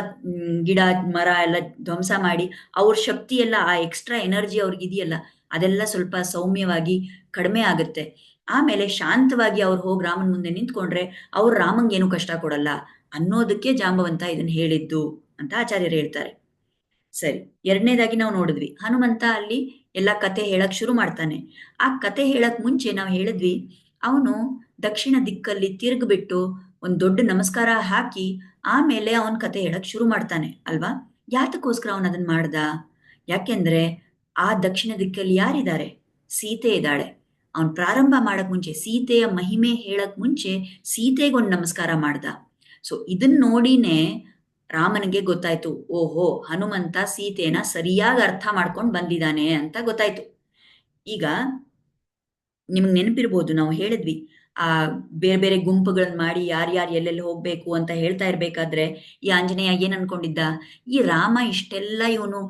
ಗಿಡ, ಮರ ಎಲ್ಲ ಧ್ವಂಸ ಮಾಡಿ ಅವ್ರ ಶಕ್ತಿ ಎಲ್ಲ ಆ ಎಕ್ಸ್ಟ್ರಾ ಎನರ್ಜಿ ಅವ್ರಿಗಿದೆಯಲ್ಲ ಅದೆಲ್ಲ ಸ್ವಲ್ಪ ಸೌಮ್ಯವಾಗಿ ಕಡಿಮೆ ಆಗುತ್ತೆ. ಆಮೇಲೆ ಶಾಂತವಾಗಿ ಅವ್ರು ಹೋಗಿ ರಾಮನ್ ಮುಂದೆ ನಿಂತ್ಕೊಂಡ್ರೆ ಅವ್ರು ರಾಮಂಗೇನು ಕಷ್ಟ ಕೊಡಲ್ಲ ಅನ್ನೋದಕ್ಕೆ ಜಾಂಬವಂತ ಇದನ್ನ ಹೇಳಿದ್ದು. ಅಂತ ಆಚಾರ್ಯರು ಹೇಳ್ತಾರೆ. ಸರಿ, ಎರಡನೇದಾಗಿ ನಾವು ನೋಡಿದ್ವಿ, ಹನುಮಂತ ಅಲ್ಲಿ ಎಲ್ಲ ಕತೆ ಹೇಳಕ್ ಶುರು ಮಾಡ್ತಾನೆ. ಆ ಕತೆ ಹೇಳಕ್ ಮುಂಚೆ ನಾವು ಹೇಳಿದ್ವಿ, ಅವನು ದಕ್ಷಿಣ ದಿಕ್ಕಲ್ಲಿ ತಿರುಗ್ಬಿಟ್ಟು ಒಂದು ದೊಡ್ಡ ನಮಸ್ಕಾರ ಹಾಕಿ ಆಮೇಲೆ ಅವನ್ ಕತೆ ಹೇಳಕ್ ಶುರು ಮಾಡ್ತಾನೆ, ಅಲ್ವಾ? ಯಾತಕ್ಕೋಸ್ಕರ ಅವನ್ ಅದನ್ನ ಮಾಡ್ದ? ಯಾಕೆಂದ್ರೆ ಆ ದಕ್ಷಿಣ ದಿಕ್ಕಲ್ಲಿ ಯಾರಿದ್ದಾರೆ? ಸೀತೆ ಇದ್ದಾಳೆ. ಅವನ್ ಪ್ರಾರಂಭ ಮಾಡಕ್ ಮುಂಚೆ, ಸೀತೆಯ ಮಹಿಮೆ ಹೇಳಕ್ ಮುಂಚೆ ಸೀತೆಗೊಂದು ನಮಸ್ಕಾರ ಮಾಡ್ದ. ಸೊ ಇದನ್ ನೋಡಿನೇ ರಾಮನಿಗೆ ಗೊತ್ತಾಯ್ತು, ಓಹೋ, ಹನುಮಂತ ಸೀತೆನ ಸರಿಯಾಗಿ ಅರ್ಥ ಮಾಡ್ಕೊಂಡು ಬಂದಿದ್ದಾನೆ ಅಂತ ಗೊತ್ತಾಯ್ತು. ಈಗ ನಿಮ್ಗೆ ನೆನಪಿರ್ಬೋದು, ನಾವು ಹೇಳಿದ್ವಿ. ಆ, ಬೇರೆ ಬೇರೆ ಗುಂಪುಗಳನ್ನ ಮಾಡಿ ಯಾರ್ಯಾರು ಎಲ್ಲೆಲ್ಲಿ ಹೋಗ್ಬೇಕು ಅಂತ ಹೇಳ್ತಾ ಇರ್ಬೇಕಾದ್ರೆ ಈ ಆಂಜನೇಯ ಏನ್ ಅನ್ಕೊಂಡಿದ್ದ? ಈ ರಾಮ ಇಷ್ಟೆಲ್ಲ ಇವನು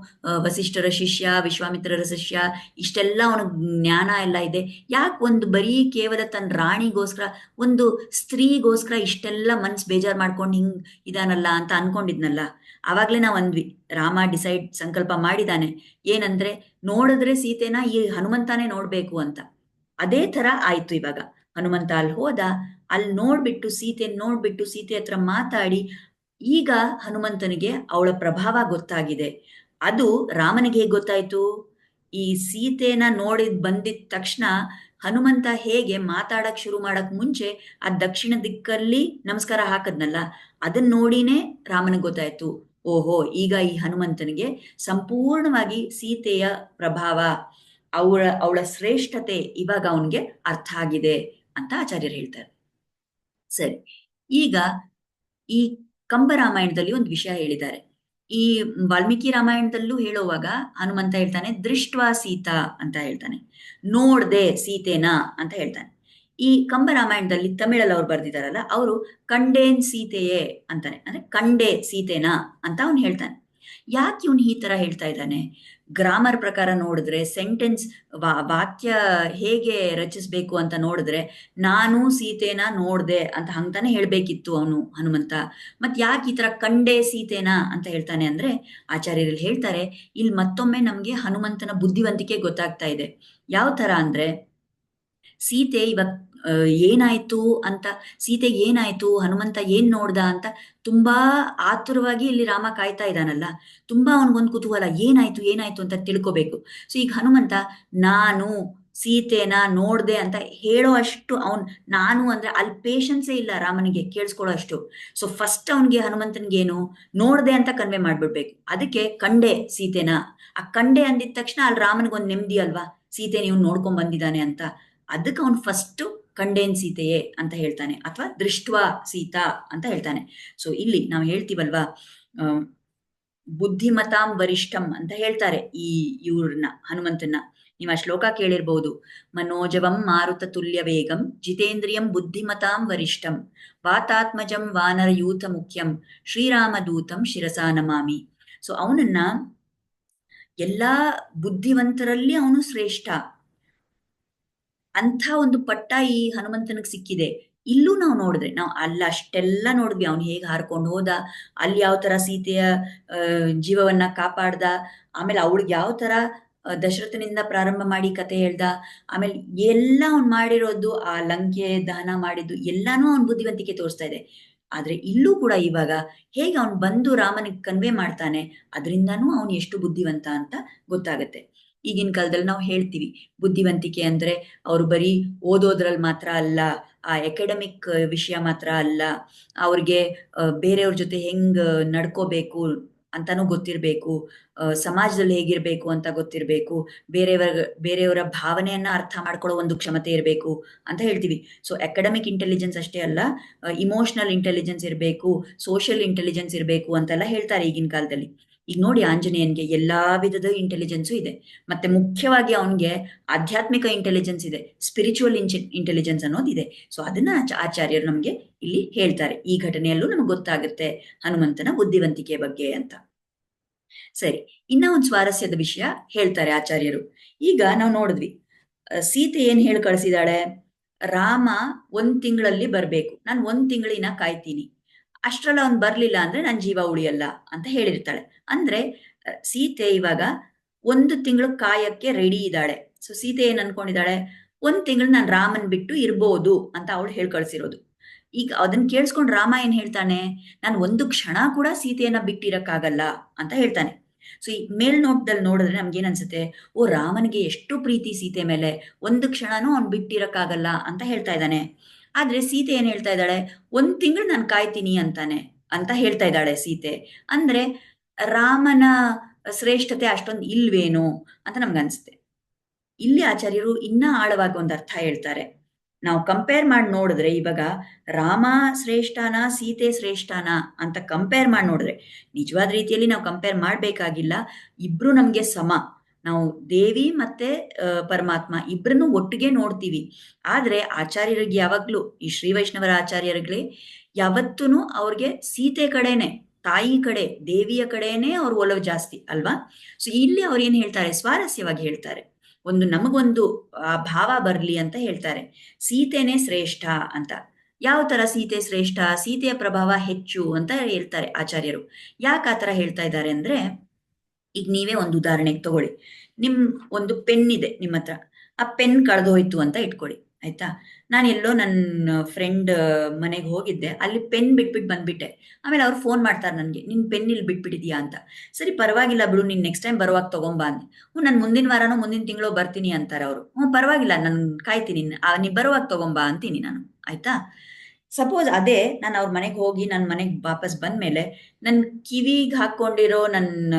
ವಸಿಷ್ಠರ ಶಿಷ್ಯ, ವಿಶ್ವಾಮಿತ್ರರ ಶಿಷ್ಯ, ಇಷ್ಟೆಲ್ಲ ಅವನ ಜ್ಞಾನ ಎಲ್ಲ ಇದೆ. ಯಾಕೆ ಒಂದು ಬರೀ ಕೇವಲ ತನ್ನ ರಾಣಿಗೋಸ್ಕರ, ಒಂದು ಸ್ತ್ರೀಗೋಸ್ಕರ ಇಷ್ಟೆಲ್ಲ ಮನ್ಸ್ ಬೇಜಾರ್ ಮಾಡ್ಕೊಂಡು ಹಿಂಗ್ ಇದಾನಲ್ಲ ಅಂತ ಅನ್ಕೊಂಡಿದ್ನಲ್ಲ? ಅವಾಗ್ಲೇ ನಾವ್ ಅಂದ್ವಿ, ರಾಮ ಡಿಸೈಡ್ ಸಂಕಲ್ಪ ಮಾಡಿದಾನೆ. ಏನಂದ್ರೆ ನೋಡಿದ್ರೆ ಸೀತೆನ ಈ ಹನುಮಂತಾನೇ ನೋಡ್ಬೇಕು ಅಂತ. ಅದೇ ತರ ಆಯ್ತು ಇವಾಗ. ಹನುಮಂತ ಅಲ್ಲಿ ಹೋದ, ಅಲ್ಲಿ ನೋಡ್ಬಿಟ್ಟು ಸೀತೆ ನೋಡ್ಬಿಟ್ಟು ಸೀತೆ ಹತ್ರ ಮಾತಾಡಿ, ಈಗ ಹನುಮಂತನಿಗೆ ಅವಳ ಪ್ರಭಾವ ಗೊತ್ತಾಗಿದೆ. ಅದು ರಾಮನಿಗೆ ಹೇಗೆ ಗೊತ್ತಾಯ್ತು? ಈ ಸೀತೆನ ನೋಡಿದ್ ಬಂದಿದ ತಕ್ಷಣ ಹನುಮಂತ ಹೇಗೆ ಮಾತಾಡಕ್ ಶುರು ಮಾಡಕ್ ಮುಂಚೆ ಆ ದಕ್ಷಿಣ ದಿಕ್ಕಲ್ಲಿ ನಮಸ್ಕಾರ ಹಾಕದ್ನಲ್ಲ ಅದನ್ನ ನೋಡಿನೇ ರಾಮನಿಗೆ ಗೊತ್ತಾಯ್ತು. ಓಹೋ, ಈಗ ಈ ಹನುಮಂತನಿಗೆ ಸಂಪೂರ್ಣವಾಗಿ ಸೀತೆಯ ಪ್ರಭಾವ, ಅವಳ ಅವಳ ಶ್ರೇಷ್ಠತೆ ಇವಾಗ ಅವನಿಗೆ ಅರ್ಥ ಆಗಿದೆ. ಅಂತ ಆಚಾರ್ಯರು ಹೇಳ್ತಾರೆ. ಸರಿ, ಈಗ ಈ ಕಂಬ ರಾಮಾಯಣದಲ್ಲಿ ಒಂದು ವಿಷಯ ಹೇಳಿದ್ದಾರೆ. ಈ ವಾಲ್ಮೀಕಿ ರಾಮಾಯಣದಲ್ಲೂ ಹೇಳುವಾಗ ಹನುಮಂತ ಹೇಳ್ತಾನೆ, ದೃಷ್ಟ್ವಾ ಸೀತಾ ಅಂತ ಹೇಳ್ತಾನೆ. ನೋಡ್ದೆ ಸೀತೆನಾ ಅಂತ ಹೇಳ್ತಾನೆ. ಈ ಕಂಬ ರಾಮಾಯಣದಲ್ಲಿ ತಮಿಳಲ್ಲಿ ಅವ್ರು ಬರ್ದಿದಾರಲ್ಲ ಅವರು ಕಂಡೇನ್ ಸೀತೆಯೇ ಅಂತಾನೆ. ಅಂದ್ರೆ ಕಂಡೆ ಸೀತೆನಾ ಅಂತ ಅವ್ನು ಹೇಳ್ತಾನೆ. ಯಾಕೆ ಇವನು ಈ ತರ ಹೇಳ್ತಾ ಇದ್ದಾನೆ? ಗ್ರಾಮರ್ ಪ್ರಕಾರ ನೋಡಿದ್ರೆ ಸೆಂಟೆನ್ಸ್ ವಾಕ್ಯ ಹೇಗೆ ರಚಿಸ್ಬೇಕು ಅಂತ ನೋಡಿದ್ರೆ, ನಾನು ಸೀತೆನ ನೋಡ್ದೆ ಅಂತ ಹಂಗ್ತಾನೆ ಹೇಳ್ಬೇಕಿತ್ತು ಅವನು, ಹನುಮಂತ. ಮತ್ ಯಾಕೆ ಈ ತರ ಕಂಡೆ ಸೀತೆನ ಅಂತ ಹೇಳ್ತಾನೆ ಅಂದ್ರೆ, ಆಚಾರ್ಯರಲ್ಲಿ ಹೇಳ್ತಾರೆ, ಇಲ್ಲಿ ಮತ್ತೊಮ್ಮೆ ನಮ್ಗೆ ಹನುಮಂತನ ಬುದ್ಧಿವಂತಿಕೆ ಗೊತ್ತಾಗ್ತಾ ಇದೆ. ಯಾವ ತರ ಅಂದ್ರೆ ಸೀತೆ ಇವತ್ ಏನಾಯ್ತು ಅಂತ, ಸೀತೆ ಏನಾಯ್ತು, ಹನುಮಂತ ಏನ್ ನೋಡ್ದ ಅಂತ ತುಂಬಾ ಆತುರವಾಗಿ ಇಲ್ಲಿ ರಾಮ ಕಾಯ್ತಾ ಇದ್ದಾನಲ್ಲ. ತುಂಬಾ ಅವನಿಗೊಂದು ಕುತೂಹಲ, ಏನಾಯ್ತು ಏನಾಯ್ತು ಅಂತ ತಿಳ್ಕೋಬೇಕು. ಸೊ ಈಗ ಹನುಮಂತ, ನಾನು ಸೀತೆನ ನೋಡ್ದೆ ಅಂತ ಹೇಳೋ ಅಷ್ಟು ಅವನ್, ನಾನು ಅಂದ್ರೆ ಅಲ್ಲಿ ಪೇಶನ್ಸೇ ಇಲ್ಲ ರಾಮನಿಗೆ ಕೇಳಿಸ್ಕೊಳ್ಳೋ ಅಷ್ಟು. ಸೊ ಫಸ್ಟ್ ಅವನಿಗೆ ಹನುಮಂತನಿಗೇನು ನೋಡ್ದೆ ಅಂತ ಕನ್ವೆ ಮಾಡ್ಬಿಡ್ಬೇಕು. ಅದಕ್ಕೆ ಕಂಡೆ ಸೀತೆನ. ಆ ಕಂಡೆ ಅಂದಿದ ತಕ್ಷಣ ಅಲ್ಲಿ ರಾಮನಿಗೊಂದು ನೆಮ್ಮದಿ ಅಲ್ವಾ? ಸೀತೆ ನೀವು ನೋಡ್ಕೊಂಡ್ ಬಂದಿದ್ದಾನೆ ಅಂತ. ಅದಕ್ಕೆ ಅವನು ಫಸ್ಟ್ ಕಂಡೇನ್ ಸೀತೆಯೇ ಅಂತ ಹೇಳ್ತಾನೆ, ಅಥವಾ ದೃಷ್ಟ್ವಾ ಸೀತಾ ಅಂತ ಹೇಳ್ತಾನೆ. ಸೊ ಇಲ್ಲಿ ನಾವು ಹೇಳ್ತೀವಲ್ವಾ ಬುದ್ಧಿಮತಾಂ ವರಿಷ್ಠಂ ಅಂತ ಹೇಳ್ತಾರೆ ಈ ಇವ್ರನ್ನ, ಹನುಮಂತನ್ನ. ನೀವು ಆ ಶ್ಲೋಕ ಕೇಳಿರ್ಬಹುದು ಮನೋಜವಂ ಮಾರುತ ತುಲ್ಯ ವೇಗಂ, ಜಿತೇಂದ್ರಿಯಂ ಬುದ್ಧಿಮತಾಂ ವರಿಷ್ಠಂ, ವಾತಾತ್ಮಜಂ ವಾನರ ಯೂಥ ಮುಖ್ಯಂ, ಶ್ರೀರಾಮದೂತಂ ಶಿರಸಾ ನಮಾಮಿ. ಸೊ ಅವನನ್ನ ಎಲ್ಲಾ ಬುದ್ಧಿವಂತರಲ್ಲಿ ಅವನು ಶ್ರೇಷ್ಠ. ಅಂಥ ಒಂದು ಪಟ್ಟ ಈ ಹನುಮಂತನಿಗೆ ಸಿಕ್ಕಿದೆ. ಇಲ್ಲೂ ನಾವು ನೋಡಿದ್ರೆ, ನಾವು ಅಲ್ಲ ಅಷ್ಟೆಲ್ಲ ನೋಡಿದ್ವಿ. ಅವ್ನು ಹೇಗೆ ಹಾರ್ಕೊಂಡು ಹೋದ, ಅಲ್ಲಿ ಯಾವ ತರ ಸೀತೆಯ ಜೀವವನ್ನ ಕಾಪಾಡ್ದ, ಆಮೇಲೆ ಅವಳಿಗೆ ಯಾವ ತರ ದಶರಥನಿಂದ ಪ್ರಾರಂಭ ಮಾಡಿ ಕತೆ ಹೇಳ್ದ, ಆಮೇಲೆ ಎಲ್ಲ ಅವ್ನು ಮಾಡಿರೋದು, ಆ ಲಂಕೆ ದಹನ ಮಾಡಿದ್ದು ಎಲ್ಲಾನು ಅವ್ನ ಬುದ್ಧಿವಂತಿಕೆ ತೋರಿಸ್ತಾ ಇದೆ. ಆದ್ರೆ ಇಲ್ಲೂ ಕೂಡ ಇವಾಗ ಹೇಗೆ ಅವ್ನು ಬಂದು ರಾಮನಿಗೆ ಕನ್ವೆ ಮಾಡ್ತಾನೆ, ಅದರಿಂದಾನೂ ಅವನು ಎಷ್ಟು ಬುದ್ಧಿವಂತ ಅಂತ ಗೊತ್ತಾಗತ್ತೆ. ಈಗಿನ ಕಾಲದಲ್ಲಿ ನಾವು ಹೇಳ್ತೀವಿ, ಬುದ್ಧಿವಂತಿಕೆ ಅಂದ್ರೆ ಅವರು ಬರೀ ಓದೋದ್ರಲ್ಲಿ ಮಾತ್ರ ಅಲ್ಲ, ಆ ಎಕಾಡೆಮಿಕ್ ವಿಷಯ ಮಾತ್ರ ಅಲ್ಲ, ಅವ್ರಿಗೆ ಬೇರೆಯವ್ರ ಜೊತೆ ಹೆಂಗ್ ನಡ್ಕೋಬೇಕು ಅಂತಾನು ಗೊತ್ತಿರ್ಬೇಕು ಸಮಾಜದಲ್ಲಿ ಹೇಗಿರ್ಬೇಕು ಅಂತ ಗೊತ್ತಿರ್ಬೇಕು, ಬೇರೆಯವರ ಬೇರೆಯವರ ಭಾವನೆಯನ್ನ ಅರ್ಥ ಮಾಡ್ಕೊಳ್ಳೋ ಒಂದು ಕ್ಷಮತೆ ಇರಬೇಕು ಅಂತ ಹೇಳ್ತೀವಿ. ಸೊ ಅಕಾಡೆಮಿಕ್ ಇಂಟೆಲಿಜೆನ್ಸ್ ಅಷ್ಟೇ ಅಲ್ಲ ಇಮೋಷನಲ್ ಇಂಟೆಲಿಜೆನ್ಸ್ ಇರಬೇಕು ಸೋಷಿಯಲ್ ಇಂಟೆಲಿಜೆನ್ಸ್ ಇರಬೇಕು ಅಂತೆಲ್ಲ ಹೇಳ್ತಾರೆ ಈಗಿನ ಕಾಲದಲ್ಲಿ. ಈಗ ನೋಡಿ ಆಂಜನೇಯನ್ಗೆ ಎಲ್ಲಾ ವಿಧದ ಇಂಟೆಲಿಜೆನ್ಸು ಇದೆ. ಮತ್ತೆ ಮುಖ್ಯವಾಗಿ ಅವನಿಗೆ ಆಧ್ಯಾತ್ಮಿಕ ಇಂಟೆಲಿಜೆನ್ಸ್ ಇದೆ ಸ್ಪಿರಿಚುವಲ್ ಇಂಟೆಲಿಜೆನ್ಸ್ ಅನ್ನೋದಿದೆ ಸೊ ಅದನ್ನ ಆಚ- ಆಚಾರ್ಯರು ನಮ್ಗೆ ಇಲ್ಲಿ ಹೇಳ್ತಾರೆ. ಈ ಘಟನೆಯಲ್ಲೂ ನಮ್ಗೆ ಗೊತ್ತಾಗುತ್ತೆ ಹನುಮಂತನ ಬುದ್ಧಿವಂತಿಕೆ ಬಗ್ಗೆ ಅಂತ. ಸರಿ, ಇನ್ನ ಒಂದು ಸ್ವಾರಸ್ಯದ ವಿಷಯ ಹೇಳ್ತಾರೆ ಆಚಾರ್ಯರು. ಈಗ ನಾವು ನೋಡಿದ್ವಿ ಸೀತೆ ಏನ್ ಹೇಳಿ ಕಳಿಸಿದಾಳೆ? ರಾಮ ಒಂದ್ ತಿಂಗಳಲ್ಲಿ ಬರ್ಬೇಕು. ನಾನು ಒಂದ್ ತಿಂಗಳಿನ ಕಾಯ್ತೀನಿ. ಅಷ್ಟ್ರಲ್ಲಿ ಅವ್ನು ಬರ್ಲಿಲ್ಲ ಅಂದ್ರೆ ನನ್ ಜೀವ ಉಳಿಯಲ್ಲ ಅಂತ ಹೇಳಿರ್ತಾಳೆ. ಅಂದ್ರೆ ಸೀತೆ ಇವಾಗ ಒಂದು ತಿಂಗಳು ಕಾಯಕ್ಕೆ ರೆಡಿ ಇದ್ದಾಳೆ. ಸೊ ಸೀತೆ ಏನ್ ಅನ್ಕೊಂಡಿದ್ದಾಳೆ? ಒಂದ್ ತಿಂಗಳು ನಾನು ರಾಮನ್ ಬಿಟ್ಟು ಇರ್ಬೋದು ಅಂತ ಅವಳು ಹೇಳ್ ಕಳ್ಸಿರೋದು ಈಗ ಅದನ್ನ ಕೇಳಿಸ್ಕೊಂಡು ರಾಮ ಏನ್ ಹೇಳ್ತಾನೆ? ನಾನು ಒಂದು ಕ್ಷಣ ಕೂಡ ಸೀತೆಯನ್ನ ಬಿಟ್ಟಿರಕ್ಕಾಗಲ್ಲ ಅಂತ ಹೇಳ್ತಾನೆ. ಸೊ ಈ ಮೇಲ್ನೋಟದಲ್ಲಿ ನೋಡಿದ್ರೆ ನಮ್ಗೆ ಏನ್ ಅನ್ಸುತ್ತೆ? ಓ, ರಾಮನಿಗೆ ಎಷ್ಟು ಪ್ರೀತಿ ಸೀತೆ ಮೇಲೆ. ಒಂದು ಕ್ಷಣನೂ ಅವ್ನು ಬಿಟ್ಟಿರಕ್ಕಾಗಲ್ಲ ಅಂತ ಹೇಳ್ತಾ ಇದ್ದಾನೆ. ಆದ್ರೆ ಸೀತೆ ಏನ್ ಹೇಳ್ತಾ ಇದ್ದಾಳೆ? ಒಂದ್ ತಿಂಗಳು ನಾನು ಕಾಯ್ತೀನಿ ಅಂತಾನೆ, ಅಂತ ಹೇಳ್ತಾ ಇದ್ದಾಳೆ ಸೀತೆ. ಅಂದ್ರೆ ರಾಮನ ಶ್ರೇಷ್ಠತೆ ಅಷ್ಟೊಂದು ಇಲ್ವೇನೋ ಅಂತ ನಮ್ಗೆ ಅನ್ಸುತ್ತೆ ಇಲ್ಲಿ ಆಚಾರ್ಯರು ಇನ್ನ ಆಳವಾಗಿ ಒಂದು ಅರ್ಥ ಹೇಳ್ತಾರೆ. ನಾವು ಕಂಪೇರ್ ಮಾಡಿ ನೋಡಿದ್ರೆ ಇವಾಗ ರಾಮ ಶ್ರೇಷ್ಠಾನ, ಸೀತೆ ಶ್ರೇಷ್ಠಾನ ಅಂತ ಕಂಪೇರ್ ಮಾಡಿ ನೋಡಿದ್ರೆ ನಿಜವಾದ ರೀತಿಯಲ್ಲಿ ನಾವು ಕಂಪೇರ್ ಮಾಡ್ಬೇಕಾಗಿಲ್ಲ. ಇಬ್ರು ನಮ್ಗೆ ಸಮ. ನಾವು ದೇವಿ ಮತ್ತೆ ಪರಮಾತ್ಮ ಇಬ್ಬರನ್ನು ಒಟ್ಟಿಗೆ ನೋಡ್ತೀವಿ. ಆದ್ರೆ ಆಚಾರ್ಯರಿಗೆ ಯಾವಾಗ್ಲೂ, ಈ ಶ್ರೀ ವೈಷ್ಣವರ ಆಚಾರ್ಯರಿಗೆ ಯಾವತ್ತೂ ಅವ್ರಿಗೆ ಸೀತೆ ಕಡೆನೆ, ತಾಯಿ ಕಡೆ, ದೇವಿಯ ಕಡೆನೇ ಅವ್ರ ಒಲವು ಜಾಸ್ತಿ, ಅಲ್ವಾ? ಸೊ ಇಲ್ಲಿ ಅವ್ರು ಏನ್ ಹೇಳ್ತಾರೆ? ಸ್ವಾರಸ್ಯವಾಗಿ ಹೇಳ್ತಾರೆ. ಒಂದು ನಮಗೊಂದು, ಆ, ಭಾವ ಬರ್ಲಿ ಅಂತ ಹೇಳ್ತಾರೆ. ಸೀತೆನೇ ಶ್ರೇಷ್ಠ ಅಂತ. ಯಾವ ತರ ಸೀತೆ ಶ್ರೇಷ್ಠ? ಸೀತೆಯ ಪ್ರಭಾವ ಹೆಚ್ಚು ಅಂತ ಹೇಳ್ತಾರೆ ಆಚಾರ್ಯರು. ಯಾಕೆ ಆ ತರ ಹೇಳ್ತಾ ಇದ್ದಾರೆ ಅಂದ್ರೆ ಈಗ ನೀವೇ ಒಂದು ಉದಾಹರಣೆಗೆ ತಗೊಳ್ಳಿ. ನಿಮ್ ಒಂದು ಪೆನ್ ಇದೆ ನಿಮ್ಮ ಹತ್ರ. ಆ ಪೆನ್ ಕಳೆದೋಯ್ತು ಅಂತ ಇಟ್ಕೊಳ್ಳಿ, ಆಯ್ತಾ? ನಾನು ಎಲ್ಲೋ ನನ್ನ ಫ್ರೆಂಡ್ ಮನೆಗೆ ಹೋಗಿದ್ದೆ. ಅಲ್ಲಿ ಪೆನ್ ಬಿಟ್ಬಿಟ್ಟು ಬಂದ್ಬಿಟ್ಟೆ. ಆಮೇಲೆ ಅವ್ರು ಫೋನ್ ಮಾಡ್ತಾರೆ ನನಗೆ ನಿನ್ನ ಪೆನ್ ಇಲ್ಲಿ ಬಿಟ್ಬಿಟ್ಟಿದ್ಯಾ? ಅಂತ. ಸರಿ, ಪರವಾಗಿಲ್ಲ ಬಿಡು, ನೀನು ನೆಕ್ಸ್ಟ್ ಟೈಮ್ ಬರುವಾಗ ತಗೊಂಬಾ ಅಂದೆ. ಹ್ಞೂ, ನಾನು ಮುಂದಿನ ವಾರನೋ ಮುಂದಿನ ತಿಂಗಳು ಬರ್ತೀನಿ ಅಂತಾರೆ ಅವರು. ಹ್ಞೂ, ಪರವಾಗಿಲ್ಲ, ನಾನು ಕಾಯ್ತೀನಿ. ನೀವು ಬರುವಾಗ ತಗೊಂಬಾ ಅಂತೀನಿ ನಾನು, ಆಯ್ತಾ? ಸಪೋಸ್ ಅದೇ ನಾನು ಅವ್ರ ಮನೆಗೆ ಹೋಗಿ ನನ್ನ ಮನೆಗೆ ವಾಪಸ್ ಬಂದ ಮೇಲೆ ನನ್ನ ಕಿವಿಗೆ ಹಾಕೊಂಡಿರೋ ನನ್ನ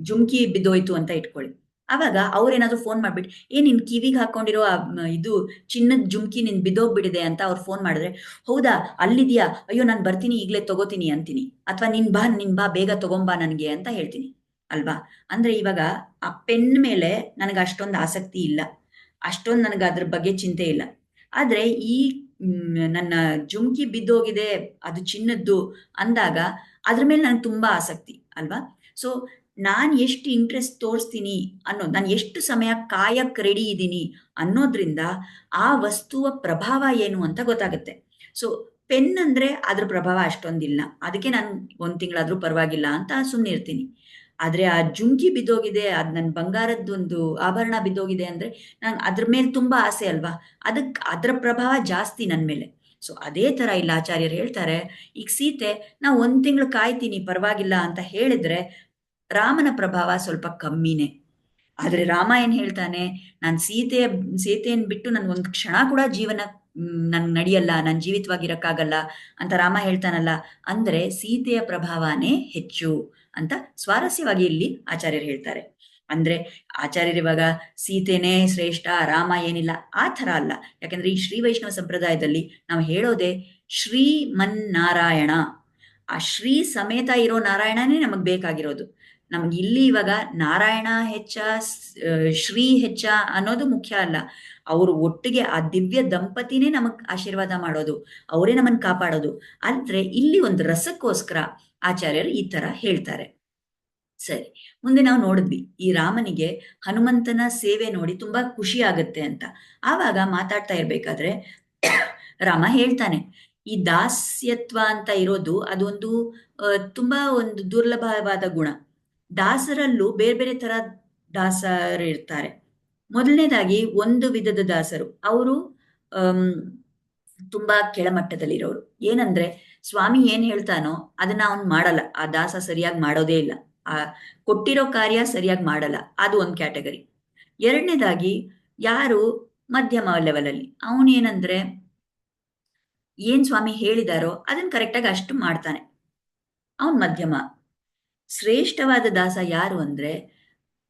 ಜುಮ್ಕಿ ಬಿದ್ದೋಯ್ತು ಅಂತ ಇಟ್ಕೊಳ್ಳಿ. ಅವಾಗ ಅವ್ರೇನಾದ್ರು ಫೋನ್ ಮಾಡ್ಬಿಟ್ಟು ಏ, ನಿನ್ ಕಿವಿಗೆ ಹಾಕೊಂಡಿರೋ ಇದು ಚಿನ್ನದ ಜುಮ್ಕಿ ನಿನ್ ಬಿದ್ದೋಗ್ಬಿಟ್ಟಿದೆ ಅಂತ ಅವ್ರು ಫೋನ್ ಮಾಡಿದ್ರೆ, ಹೌದಾ, ಅಲ್ಲಿದ್ಯಾ? ಅಯ್ಯೋ, ನಾನು ಬರ್ತೀನಿ, ಈಗಲೇ ತಗೋತೀನಿ, ಅಂತೀನಿ. ಅಥವಾ, ನಿನ್ ಬಾ ನಿನ್ ಬಾ, ಬೇಗ ತಗೊಂಬಾ ನನಗೆ, ಅಂತ ಹೇಳ್ತೀನಿ. ಅಲ್ವಾ? ಅಂದ್ರೆ ಇವಾಗ, ಆ ಪೆನ್ ಮೇಲೆ ನನಗೆ ಅಷ್ಟೊಂದು ಆಸಕ್ತಿ ಇಲ್ಲ. ಅಷ್ಟೊಂದು ನನಗೆ ಅದ್ರ ಬಗ್ಗೆ ಚಿಂತೆ ಇಲ್ಲ. ಆದ್ರೆ ಈ ನನ್ನ ಜುಮ್ಕಿ ಬಿದ್ದೋಗಿದೆ, ಅದು ಚಿನ್ನದ್ದು ಅಂದಾಗ ಅದ್ರ ಮೇಲೆ ನನಗೆ ತುಂಬಾ ಆಸಕ್ತಿ, ಅಲ್ವಾ? ಸೊ ನಾನು ಎಷ್ಟು ಇಂಟ್ರೆಸ್ಟ್ ತೋರಿಸ್ತೀನಿ ಅನ್ನೋ, ನಾನು ಎಷ್ಟು ಸಮಯ ಕಾಯಕ್ಕೆ ರೆಡಿ ಇದ್ದೀನಿ ಅನ್ನೋದ್ರಿಂದ ಆ ವಸ್ತುವ ಪ್ರಭಾವ ಏನು ಅಂತ ಗೊತ್ತಾಗುತ್ತೆ. ಸೊ ಪೆನ್ ಅಂದ್ರೆ ಅದ್ರ ಪ್ರಭಾವ ಅಷ್ಟೊಂದಿಲ್ಲ. ಅದಕ್ಕೆ ನಾನು ಒಂದ್ ತಿಂಗಳಾದರೂ ಪರವಾಗಿಲ್ಲ ಅಂತ ಸುಮ್ಮನೆ ಇರ್ತೀನಿ ಆದ್ರೆ ಆ ಜುಂಕಿ ಬಿದ್ದೋಗಿದೆ, ಅದ್ ನನ್ನ ಬಂಗಾರದ್ದೊಂದು ಆಭರಣ ಬಿದ್ದೋಗಿದೆ ಅಂದ್ರೆ ನಂಗೆ ಅದ್ರ ಮೇಲೆ ತುಂಬಾ ಆಸೆ ಅಲ್ವಾ? ಅದಕ್ಕೆ ಅದರ ಪ್ರಭಾವ ಜಾಸ್ತಿ ನನ್ನ ಮೇಲೆ. ಸೊ ಅದೇ ತರ ಇಲ್ಲ ಆಚಾರ್ಯರು ಹೇಳ್ತಾರೆ, ಈಗ ಸೀತೆ ನಾ ಒಂದ್ ತಿಂಗಳು ಕಾಯ್ತೀನಿ, ಪರವಾಗಿಲ್ಲ ಅಂತ ಹೇಳಿದ್ರೆ ರಾಮನ ಪ್ರಭಾವ ಸ್ವಲ್ಪ ಕಮ್ಮಿನೇ. ಆದ್ರೆ ರಾಮ ಏನ್ ಹೇಳ್ತಾನೆ, ನಾನು ಸೀತೆಯ ಸೀತೆಯನ್ನು ಬಿಟ್ಟು ನನ್ ಒಂದ್ ಕ್ಷಣ ಕೂಡ ಜೀವನ ನನ್ ನಡೆಯಲ್ಲ, ನಾನು ಜೀವಿತವಾಗಿರಕ್ಕಾಗಲ್ಲ ಅಂತ ರಾಮ ಹೇಳ್ತಾನಲ್ಲ, ಅಂದ್ರೆ ಸೀತೆಯ ಪ್ರಭಾವನೇ ಹೆಚ್ಚು. ಅಂತ ಸ್ವಾರಸ್ಯವಾಗಿ ಇಲ್ಲಿ ಆಚಾರ್ಯರು ಹೇಳ್ತಾರೆ. ಅಂದ್ರೆ ಆಚಾರ್ಯರು ಇವಾಗ ಸೀತೆನೇ ಶ್ರೇಷ್ಠ, ರಾಮ ಏನಿಲ್ಲ, ಆ ಥರ ಅಲ್ಲ. ಯಾಕಂದ್ರೆ ಈ ಶ್ರೀ ವೈಷ್ಣವ ಸಂಪ್ರದಾಯದಲ್ಲಿ ನಾವು ಹೇಳೋದೇ ಶ್ರೀಮನ್ನಾರಾಯಣ. ಆ ಶ್ರೀ ಸಮೇತ ಇರೋ ನಾರಾಯಣನೇ ನಮಗ್ ಬೇಕಾಗಿರೋದು. ನಮ್ಗೆ ಇಲ್ಲಿ ಇವಾಗ ನಾರಾಯಣ ಹೆಚ್ಚ ಶ್ರೀ ಹೆಚ್ಚ ಅನ್ನೋದು ಮುಖ್ಯ ಅಲ್ಲ. ಅವರು ಒಟ್ಟಿಗೆ ಆ ದಿವ್ಯ ದಂಪತಿನೇ ನಮಗ್ ಆಶೀರ್ವಾದ ಮಾಡೋದು. ಅವರೇ ನಮ್ಮನ್ನ ಕಾಪಾಡೋದು. ಆದ್ರೆ ಇಲ್ಲಿ ಒಂದು ರಸಕ್ಕೋಸ್ಕರ ಆಚಾರ್ಯರು ಈ ತರ ಹೇಳ್ತಾರೆ. ಸರಿ, ಮುಂದೆ ನಾವು ನೋಡಿದ್ವಿ, ಈ ರಾಮನಿಗೆ ಹನುಮಂತನ ಸೇವೆ ನೋಡಿ ತುಂಬಾ ಖುಷಿ ಆಗತ್ತೆ ಅಂತ. ಆವಾಗ ಮಾತಾಡ್ತಾ ಇರ್ಬೇಕಾದ್ರೆ [coughs] ರಾಮ ಹೇಳ್ತಾನೆ, ಈ ದಾಸ್ಯತ್ವ ಅಂತ ಇರೋದು ಅದೊಂದು ತುಂಬಾ ಒಂದು ದುರ್ಲಭವಾದ ಗುಣ. ದಾಸರಲ್ಲೂ ಬೇರೆ ಬೇರೆ ತರ ದಾಸರು ಇರ್ತಾರೆ. ಮೊದಲನೇದಾಗಿ ಒಂದು ವಿಧದ ದಾಸರು. ಅವರು ತುಂಬಾ ಕೆಳಮಟ್ಟದಲ್ಲಿರೋರು. ಏನಂದ್ರೆ ಸ್ವಾಮಿ ಏನ್ ಹೇಳ್ತಾನೋ ಅದನ್ನ ಅವ್ನು ಮಾಡಲ್ಲ. ಆ ದಾಸ ಸರಿಯಾಗಿ ಮಾಡೋದೇ ಇಲ್ಲ. ಆ ಕೊಟ್ಟಿರೋ ಕಾರ್ಯ ಸರಿಯಾಗಿ ಮಾಡಲ್ಲ. ಅದು ಒಂದು ಕ್ಯಾಟಗರಿ. ಎರಡನೇದಾಗಿ ಯಾರು ಮಧ್ಯಮ ಲೆವೆಲಲ್ಲಿ ಅವನೇನಂದ್ರೆ ಏನ್ ಸ್ವಾಮಿ ಹೇಳಿದಾರೋ ಅದನ್ನ ಕರೆಕ್ಟಾಗಿ ಅಷ್ಟು ಮಾಡ್ತಾನೆ. ಅವನ್ ಮಧ್ಯಮ. ಶ್ರೇಷ್ಠವಾದ ದಾಸ ಯಾರು ಅಂದ್ರೆ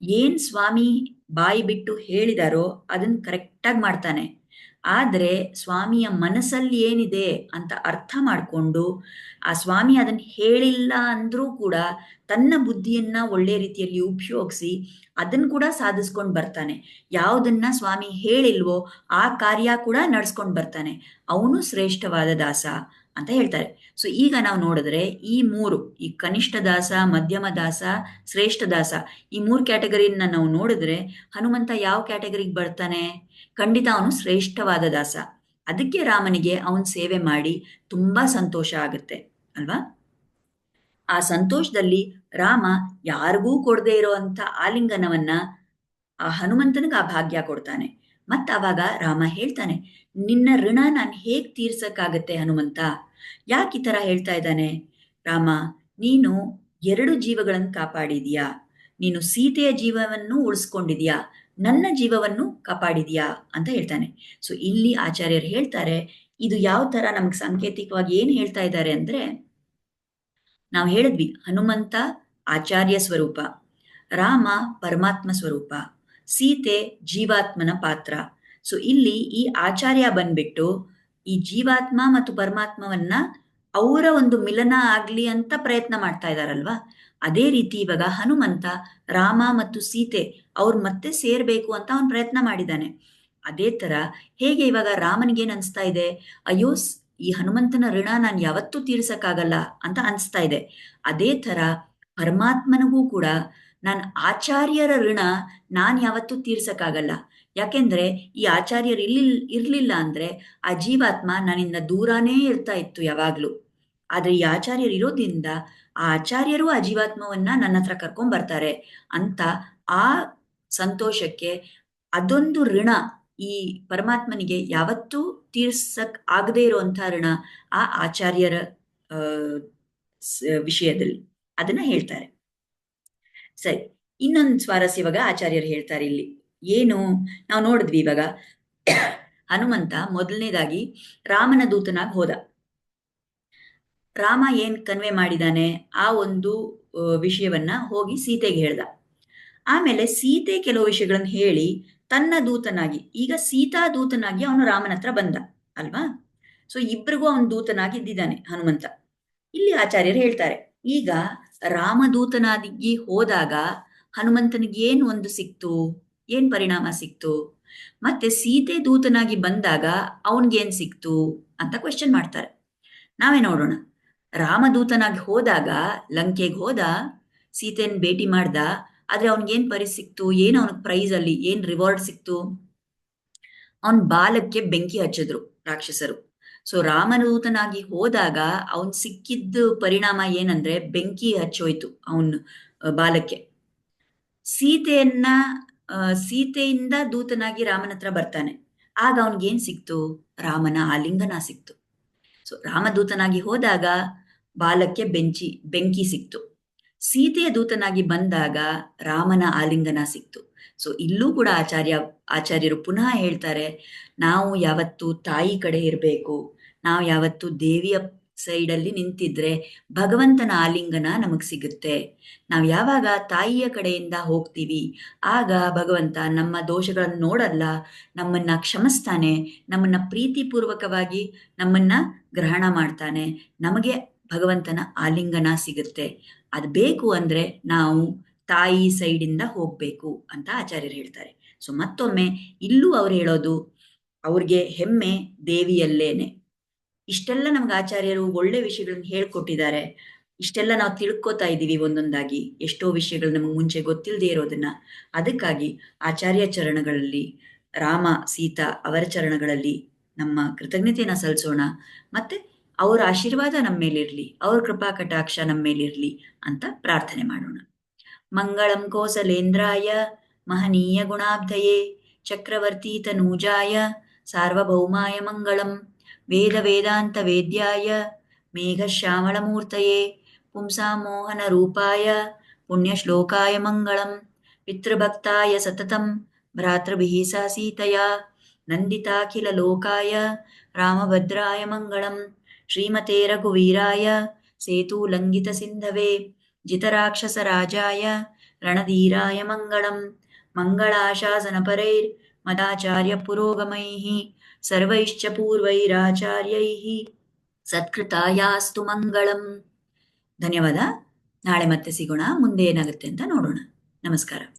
ಏನ್ ಸ್ವಾಮಿ ಬಾಯಿ ಬಿಟ್ಟು ಹೇಳಿದಾರೋ ಅದನ್ನ ಕರೆಕ್ಟಾಗಿ ಮಾಡ್ತಾನೆ. ಆದ್ರೆ ಸ್ವಾಮಿಯ ಮನಸ್ಸಲ್ಲಿ ಏನಿದೆ ಅಂತ ಅರ್ಥ ಮಾಡಿಕೊಂಡು ಆ ಸ್ವಾಮಿ ಅದನ್ನ ಹೇಳಿಲ್ಲ ಅಂದ್ರೂ ಕೂಡ ತನ್ನ ಬುದ್ಧಿಯನ್ನ ಒಳ್ಳೆ ರೀತಿಯಲ್ಲಿ ಉಪಯೋಗಿಸಿ ಅದನ್ನು ಕೂಡ ಸಾಧಿಸ್ಕೊಂಡು ಬರ್ತಾನೆ. ಯಾವುದನ್ನ ಸ್ವಾಮಿ ಹೇಳಿಲ್ವೋ ಆ ಕಾರ್ಯ ಕೂಡ ನಡ್ಸ್ಕೊಂಡು ಬರ್ತಾನೆ. ಅವನು ಶ್ರೇಷ್ಠವಾದ ದಾಸ. ಅಂತ ಹೇಳ್ತಾರೆ. ಸೊ ಈಗ ನಾವು ನೋಡಿದ್ರೆ ಈ ಮೂರು, ಈ ಕನಿಷ್ಠ ದಾಸ, ಮಧ್ಯಮ ದಾಸ, ಶ್ರೇಷ್ಠ ದಾಸ, ಈ ಮೂರು ಕ್ಯಾಟಗರಿನ ನಾವು ನೋಡಿದ್ರೆ ಹನುಮಂತ ಯಾವ ಕ್ಯಾಟಗರಿಗೆ ಬರ್ತಾನೆ? ಖಂಡಿತ ಅವನು ಶ್ರೇಷ್ಠವಾದ ದಾಸ. ಅದಕ್ಕೆ ರಾಮನಿಗೆ ಅವನ್ ಸೇವೆ ಮಾಡಿ ತುಂಬಾ ಸಂತೋಷ ಆಗುತ್ತೆ, ಅಲ್ವಾ? ಆ ಸಂತೋಷದಲ್ಲಿ ರಾಮ ಯಾರಿಗೂ ಕೊಡದೇ ಇರುವಂತ ಆಲಿಂಗನವನ್ನ ಆ ಹನುಮಂತನಿಗೆ ಆ ಭಾಗ್ಯ ಕೊಡ್ತಾನೆ. ಮತ್ತ ಅವಾಗ ರಾಮ ಹೇಳ್ತಾನೆ, ನಿನ್ನ ಋಣ ನಾನು ಹೇಗ್ ತೀರ್ಸಕ್ಕಾಗತ್ತೆ ಹನುಮಂತ? ಯಾಕೆ ಈ ತರ ಹೇಳ್ತಾ ಇದ್ದಾನೆ? ರಾಮ, ನೀನು ಎರಡು ಜೀವಗಳನ್ನು ಕಾಪಾಡಿದೀಯಾ? ನೀನು ಸೀತೆಯ ಜೀವವನ್ನು ಉಳಿಸ್ಕೊಂಡಿದ್ಯಾ? ನನ್ನ ಜೀವವನ್ನು ಕಾಪಾಡಿದೀಯಾ? ಅಂತ ಹೇಳ್ತಾನೆ. ಸೊ ಇಲ್ಲಿ ಆಚಾರ್ಯರು ಹೇಳ್ತಾರೆ, ಇದು ಯಾವ ತರ ನಮ್ಗೆ ಸಾಂಕೇತಿಕವಾಗಿ ಏನ್ ಹೇಳ್ತಾ ಇದ್ದಾರೆ ಅಂದ್ರೆ, ನಾವು ಹೇಳಿದ್ವಿ ಹನುಮಂತ ಆಚಾರ್ಯ ಸ್ವರೂಪ, ರಾಮ ಪರಮಾತ್ಮ ಸ್ವರೂಪ. ಸೀತೆ ಜೀವಾತ್ಮನ ಪಾತ್ರ. ಸೊ ಇಲ್ಲಿ ಈ ಆಚಾರ್ಯ ಬಂದ್ಬಿಟ್ಟು ಈ ಜೀವಾತ್ಮ ಮತ್ತು ಪರಮಾತ್ಮವನ್ನ ಅವರ ಒಂದು ಮಿಲನ ಆಗ್ಲಿ ಅಂತ ಪ್ರಯತ್ನ ಮಾಡ್ತಾ ಇದಾರಲ್ವಾ? ಅದೇ ರೀತಿ ಇವಾಗ ಹನುಮಂತ, ರಾಮ ಮತ್ತು ಸೀತೆ ಅವ್ರು ಮತ್ತೆ ಸೇರ್ಬೇಕು ಅಂತ ಅವನು ಪ್ರಯತ್ನ ಮಾಡಿದ್ದಾನೆ ಅದೇ ತರ ಹೇಗೆ ಇವಾಗ ರಾಮನಿಗೇನ್ ಅನ್ಸ್ತಾ ಇದೆ? ಅಯ್ಯೋ ಈ ಹನುಮಂತನ ಋಣ ನಾನು ಯಾವತ್ತೂ ತೀರ್ಸಕ್ಕಾಗಲ್ಲ ಅಂತ ಅನ್ಸ್ತಾ ಇದೆ. ಅದೇ ತರ ಪರಮಾತ್ಮನಿಗೂ ಕೂಡ ನಾನು ಆಚಾರ್ಯರ ಋಣ ನಾನು ಯಾವತ್ತೂ ತೀರ್ಸಕ್ಕಾಗಲ್ಲ. ಯಾಕೆಂದ್ರೆ ಈ ಆಚಾರ್ಯರು ಇಲ್ಲಿ ಇರ್ಲಿಲ್ಲ ಅಂದ್ರೆ ಆ ಜೀವಾತ್ಮ ನನ್ನಿಂದ ದೂರಾನೇ ಇರ್ತಾ ಇತ್ತು ಯಾವಾಗಲೂ. ಆದರೆ ಈ ಆಚಾರ್ಯರು ಇರೋದ್ರಿಂದ ಆ ಆಚಾರ್ಯರು ಆ ಜೀವಾತ್ಮವನ್ನ ನನ್ನ ಹತ್ರ ಕರ್ಕೊಂಡ್ ಬರ್ತಾರೆ ಅಂತ ಆ ಸಂತೋಷಕ್ಕೆ ಅದೊಂದು ಋಣ ಈ ಪರಮಾತ್ಮನಿಗೆ ಯಾವತ್ತೂ ತೀರ್ಸಕ್ ಆಗದೇ ಇರುವಂತ ಋಣ ಆ ಆಚಾರ್ಯರ ವಿಷಯದಲ್ಲಿ. ಅದನ್ನ ಹೇಳ್ತಾರೆ. ಸರಿ, ಇನ್ನೊಂದು ಸ್ವಾರಸ್ಯ ಇವಾಗ ಆಚಾರ್ಯರು ಹೇಳ್ತಾರೆ ಇಲ್ಲಿ. ಏನು? ನಾವು ನೋಡಿದ್ವಿ ಇವಾಗ. ಹನುಮಂತ ಮೊದಲನೇದಾಗಿ ರಾಮನ ದೂತನಾಗಿ ಹೋದ. ರಾಮ ಏನ್ ಕನ್ವೆ ಮಾಡಿದಾನೆ? ಆ ಒಂದು ವಿಷಯವನ್ನ ಹೋಗಿ ಸೀತೆಗೆ ಹೇಳ್ದ. ಆಮೇಲೆ ಸೀತೆ ಕೆಲವು ವಿಷಯಗಳನ್ನು ಹೇಳಿ ತನ್ನ ದೂತನಾಗಿ, ಈಗ ಸೀತಾ ದೂತನಾಗಿ ಅವನು ರಾಮನ ಹತ್ರ ಬಂದ, ಅಲ್ವಾ? ಸೊ ಇಬ್ಬರಿಗೂ ಅವನು ದೂತನಾಗಿ ಇದ್ದಿದ್ದಾನೆ ಹನುಮಂತ. ಇಲ್ಲಿ ಆಚಾರ್ಯರು ಹೇಳ್ತಾರೆ, ಈಗ ರಾಮದೂತನಾಗಿ ಹೋದಾಗ ಹನುಮಂತನಿಗೆ ಏನು ಒಂದು ಸಿಕ್ತು? ಏನ್ ಪರಿಣಾಮ ಸಿಕ್ತು? ಮತ್ತೆ ಸೀತೆ ದೂತನಾಗಿ ಬಂದಾಗ ಅವನ್ಗೇನ್ ಸಿಕ್ತು? ಅಂತ ಕ್ವೆಶನ್ ಮಾಡ್ತಾರೆ. ನಾವೇ ನೋಡೋಣ. ರಾಮದೂತನಾಗಿ ಹೋದಾಗ, ಲಂಕೆಗೆ ಹೋದ ಸೀತೆಯನ್ನು ಭೇಟಿ ಮಾಡ್ದ, ಆದ್ರೆ ಅವನಿಗೇನ್ ಪರಿ ಸಿಕ್ತು? ಏನ್ ಅವನಿಗೆ ಪ್ರೈಸ್ ಅಲ್ಲಿ? ಏನ್ ರಿವಾರ್ಡ್ ಸಿಕ್ತು? ಅವನ್ ಬಾಲಕ್ಕೆ ಬೆಂಕಿ ಹಚ್ಚಿದ್ರು ರಾಕ್ಷಸರು. ಸೊ ರಾಮದೂತನಾಗಿ ಹೋದಾಗ ಅವನ್ ಸಿಕ್ಕಿದ್ದ ಪರಿಣಾಮ ಏನಂದ್ರೆ ಬೆಂಕಿ ಹಚ್ಚೋಯ್ತು ಅವನ್ ಬಾಲಕ್ಕೆ. ಸೀತೆಯನ್ನ ಸೀತೆಯಿಂದ ದೂತನಾಗಿ ರಾಮನ ಹತ್ರ ಬರ್ತಾನೆ. ಆಗ ಅವನಿಗೇನ್ ಸಿಕ್ತು? ರಾಮನ ಆಲಿಂಗನ ಸಿಕ್ತು. ಸೊ ರಾಮದೂತನಾಗಿ ಹೋದಾಗ ಬಾಲಕ್ಕೆ ಬೆಂಚಿ, ಬೆಂಕಿ ಸಿಕ್ತು. ಸೀತೆಯ ದೂತನಾಗಿ ಬಂದಾಗ ರಾಮನ ಆಲಿಂಗನ ಸಿಕ್ತು. ಸೊ ಇಲ್ಲೂ ಕೂಡ ಆಚಾರ್ಯ, ಆಚಾರ್ಯರು ಪುನಃ ಹೇಳ್ತಾರೆ, ನಾವು ಯಾವತ್ತು ತಾಯಿ ಕಡೆ ಇರಬೇಕು. ನಾವು ಯಾವತ್ತು ದೇವಿಯ ಸೈಡಲ್ಲಿ ನಿಂತಿದ್ರೆ ಭಗವಂತನ ಆಲಿಂಗನ ನಮಗೆ ಸಿಗುತ್ತೆ. ನಾವು ಯಾವಾಗ ತಾಯಿಯ ಕಡೆಯಿಂದ ಹೋಗ್ತೀವಿ, ಆಗ ಭಗವಂತ ನಮ್ಮ ದೋಷಗಳನ್ನು ನೋಡಲ್ಲ, ನಮ್ಮನ್ನ ಕ್ಷಮಿಸ್ತಾನೆ, ನಮ್ಮನ್ನ ಪ್ರೀತಿಪೂರ್ವಕವಾಗಿ ನಮ್ಮನ್ನ ಗ್ರಹಣ ಮಾಡ್ತಾನೆ. ನಮಗೆ ಭಗವಂತನ ಆಲಿಂಗನ ಸಿಗುತ್ತೆ. ಅದು ಬೇಕು ಅಂದ್ರೆ ನಾವು ತಾಯಿ ಸೈಡಿಂದ ಹೋಗ್ಬೇಕು ಅಂತ ಆಚಾರ್ಯರು ಹೇಳ್ತಾರೆ. ಸೊ ಮತ್ತೊಮ್ಮೆ ಇಲ್ಲೂ ಅವ್ರು ಹೇಳೋದು, ಅವ್ರಿಗೆ ಹೆಮ್ಮೆ ದೇವಿಯಲ್ಲೇನೆ. ಇಷ್ಟೆಲ್ಲ ನಮ್ಗೆ ಆಚಾರ್ಯರು ಒಳ್ಳೆ ವಿಷಯಗಳನ್ನ ಹೇಳ್ಕೊಟ್ಟಿದ್ದಾರೆ. ಇಷ್ಟೆಲ್ಲ ನಾವು ತಿಳ್ಕೊತಾ ಇದ್ದೀವಿ ಒಂದೊಂದಾಗಿ. ಎಷ್ಟೋ ವಿಷಯಗಳು ನಮಗೆ ಮುಂಚೆ ಗೊತ್ತಿಲ್ಲದೆ ಇರೋದನ್ನ. ಅದಕ್ಕಾಗಿ ಆಚಾರ್ಯ ಚರಣಗಳಲ್ಲಿ, ರಾಮ, ಸೀತಾ ಅವರ ಚರಣಗಳಲ್ಲಿ ನಮ್ಮ ಕೃತಜ್ಞತೆಯನ್ನ ಸಲ್ಲಿಸೋಣ. ಮತ್ತೆ ಅವರ ಆಶೀರ್ವಾದ ನಮ್ಮ ಮೇಲಿರ್ಲಿ, ಅವ್ರ ಕೃಪಾ ಕಟಾಕ್ಷ ನಮ್ಮ ಮೇಲಿರ್ಲಿ ಅಂತ ಪ್ರಾರ್ಥನೆ ಮಾಡೋಣ. मङ्गलं कोसलेन्द्राय महनीयगुणाब्धये चक्रवर्तीतनूजाय सार्वभौमाय मङ्गलं वेदवेदान्तवेद्याय मेघश्यामलमूर्तये पुंसामोहनरूपाय पुण्यश्लोकाय मङ्गलं पितृभक्ताय सततं भ्रातृभिः सह सीतया नन्दिताखिललोकाय रामभद्राय मङ्गलं श्रीमते रघुवीराय सेतुलङ्घितसिन्धवे ಜಿತರಾಕ್ಷಸರಾಜಾಯ ರಣಧೀರಾಯ ಮಂಗಳಂ ಮಂಗಳಾಶಾಸನಪರೈರ್ ಮದಾಚಾರ್ಯ ಪುರೋಗಮೈಃ ಸರ್ವೈಶ್ಚ ಪೂರ್ವೈರಾಚಾರ್ಯೈಃ ಸತ್ಕೃತಾಯಾಸ್ತು ಮಂಗಳಂ ಧನ್ಯವಾದ ನಾಳೆ ಮತ್ತೆ ಸಿಗೋಣ. ಮುಂದೆ ಏನಾಗುತ್ತೆ ಅಂತ ನೋಡೋಣ. ನಮಸ್ಕಾರ.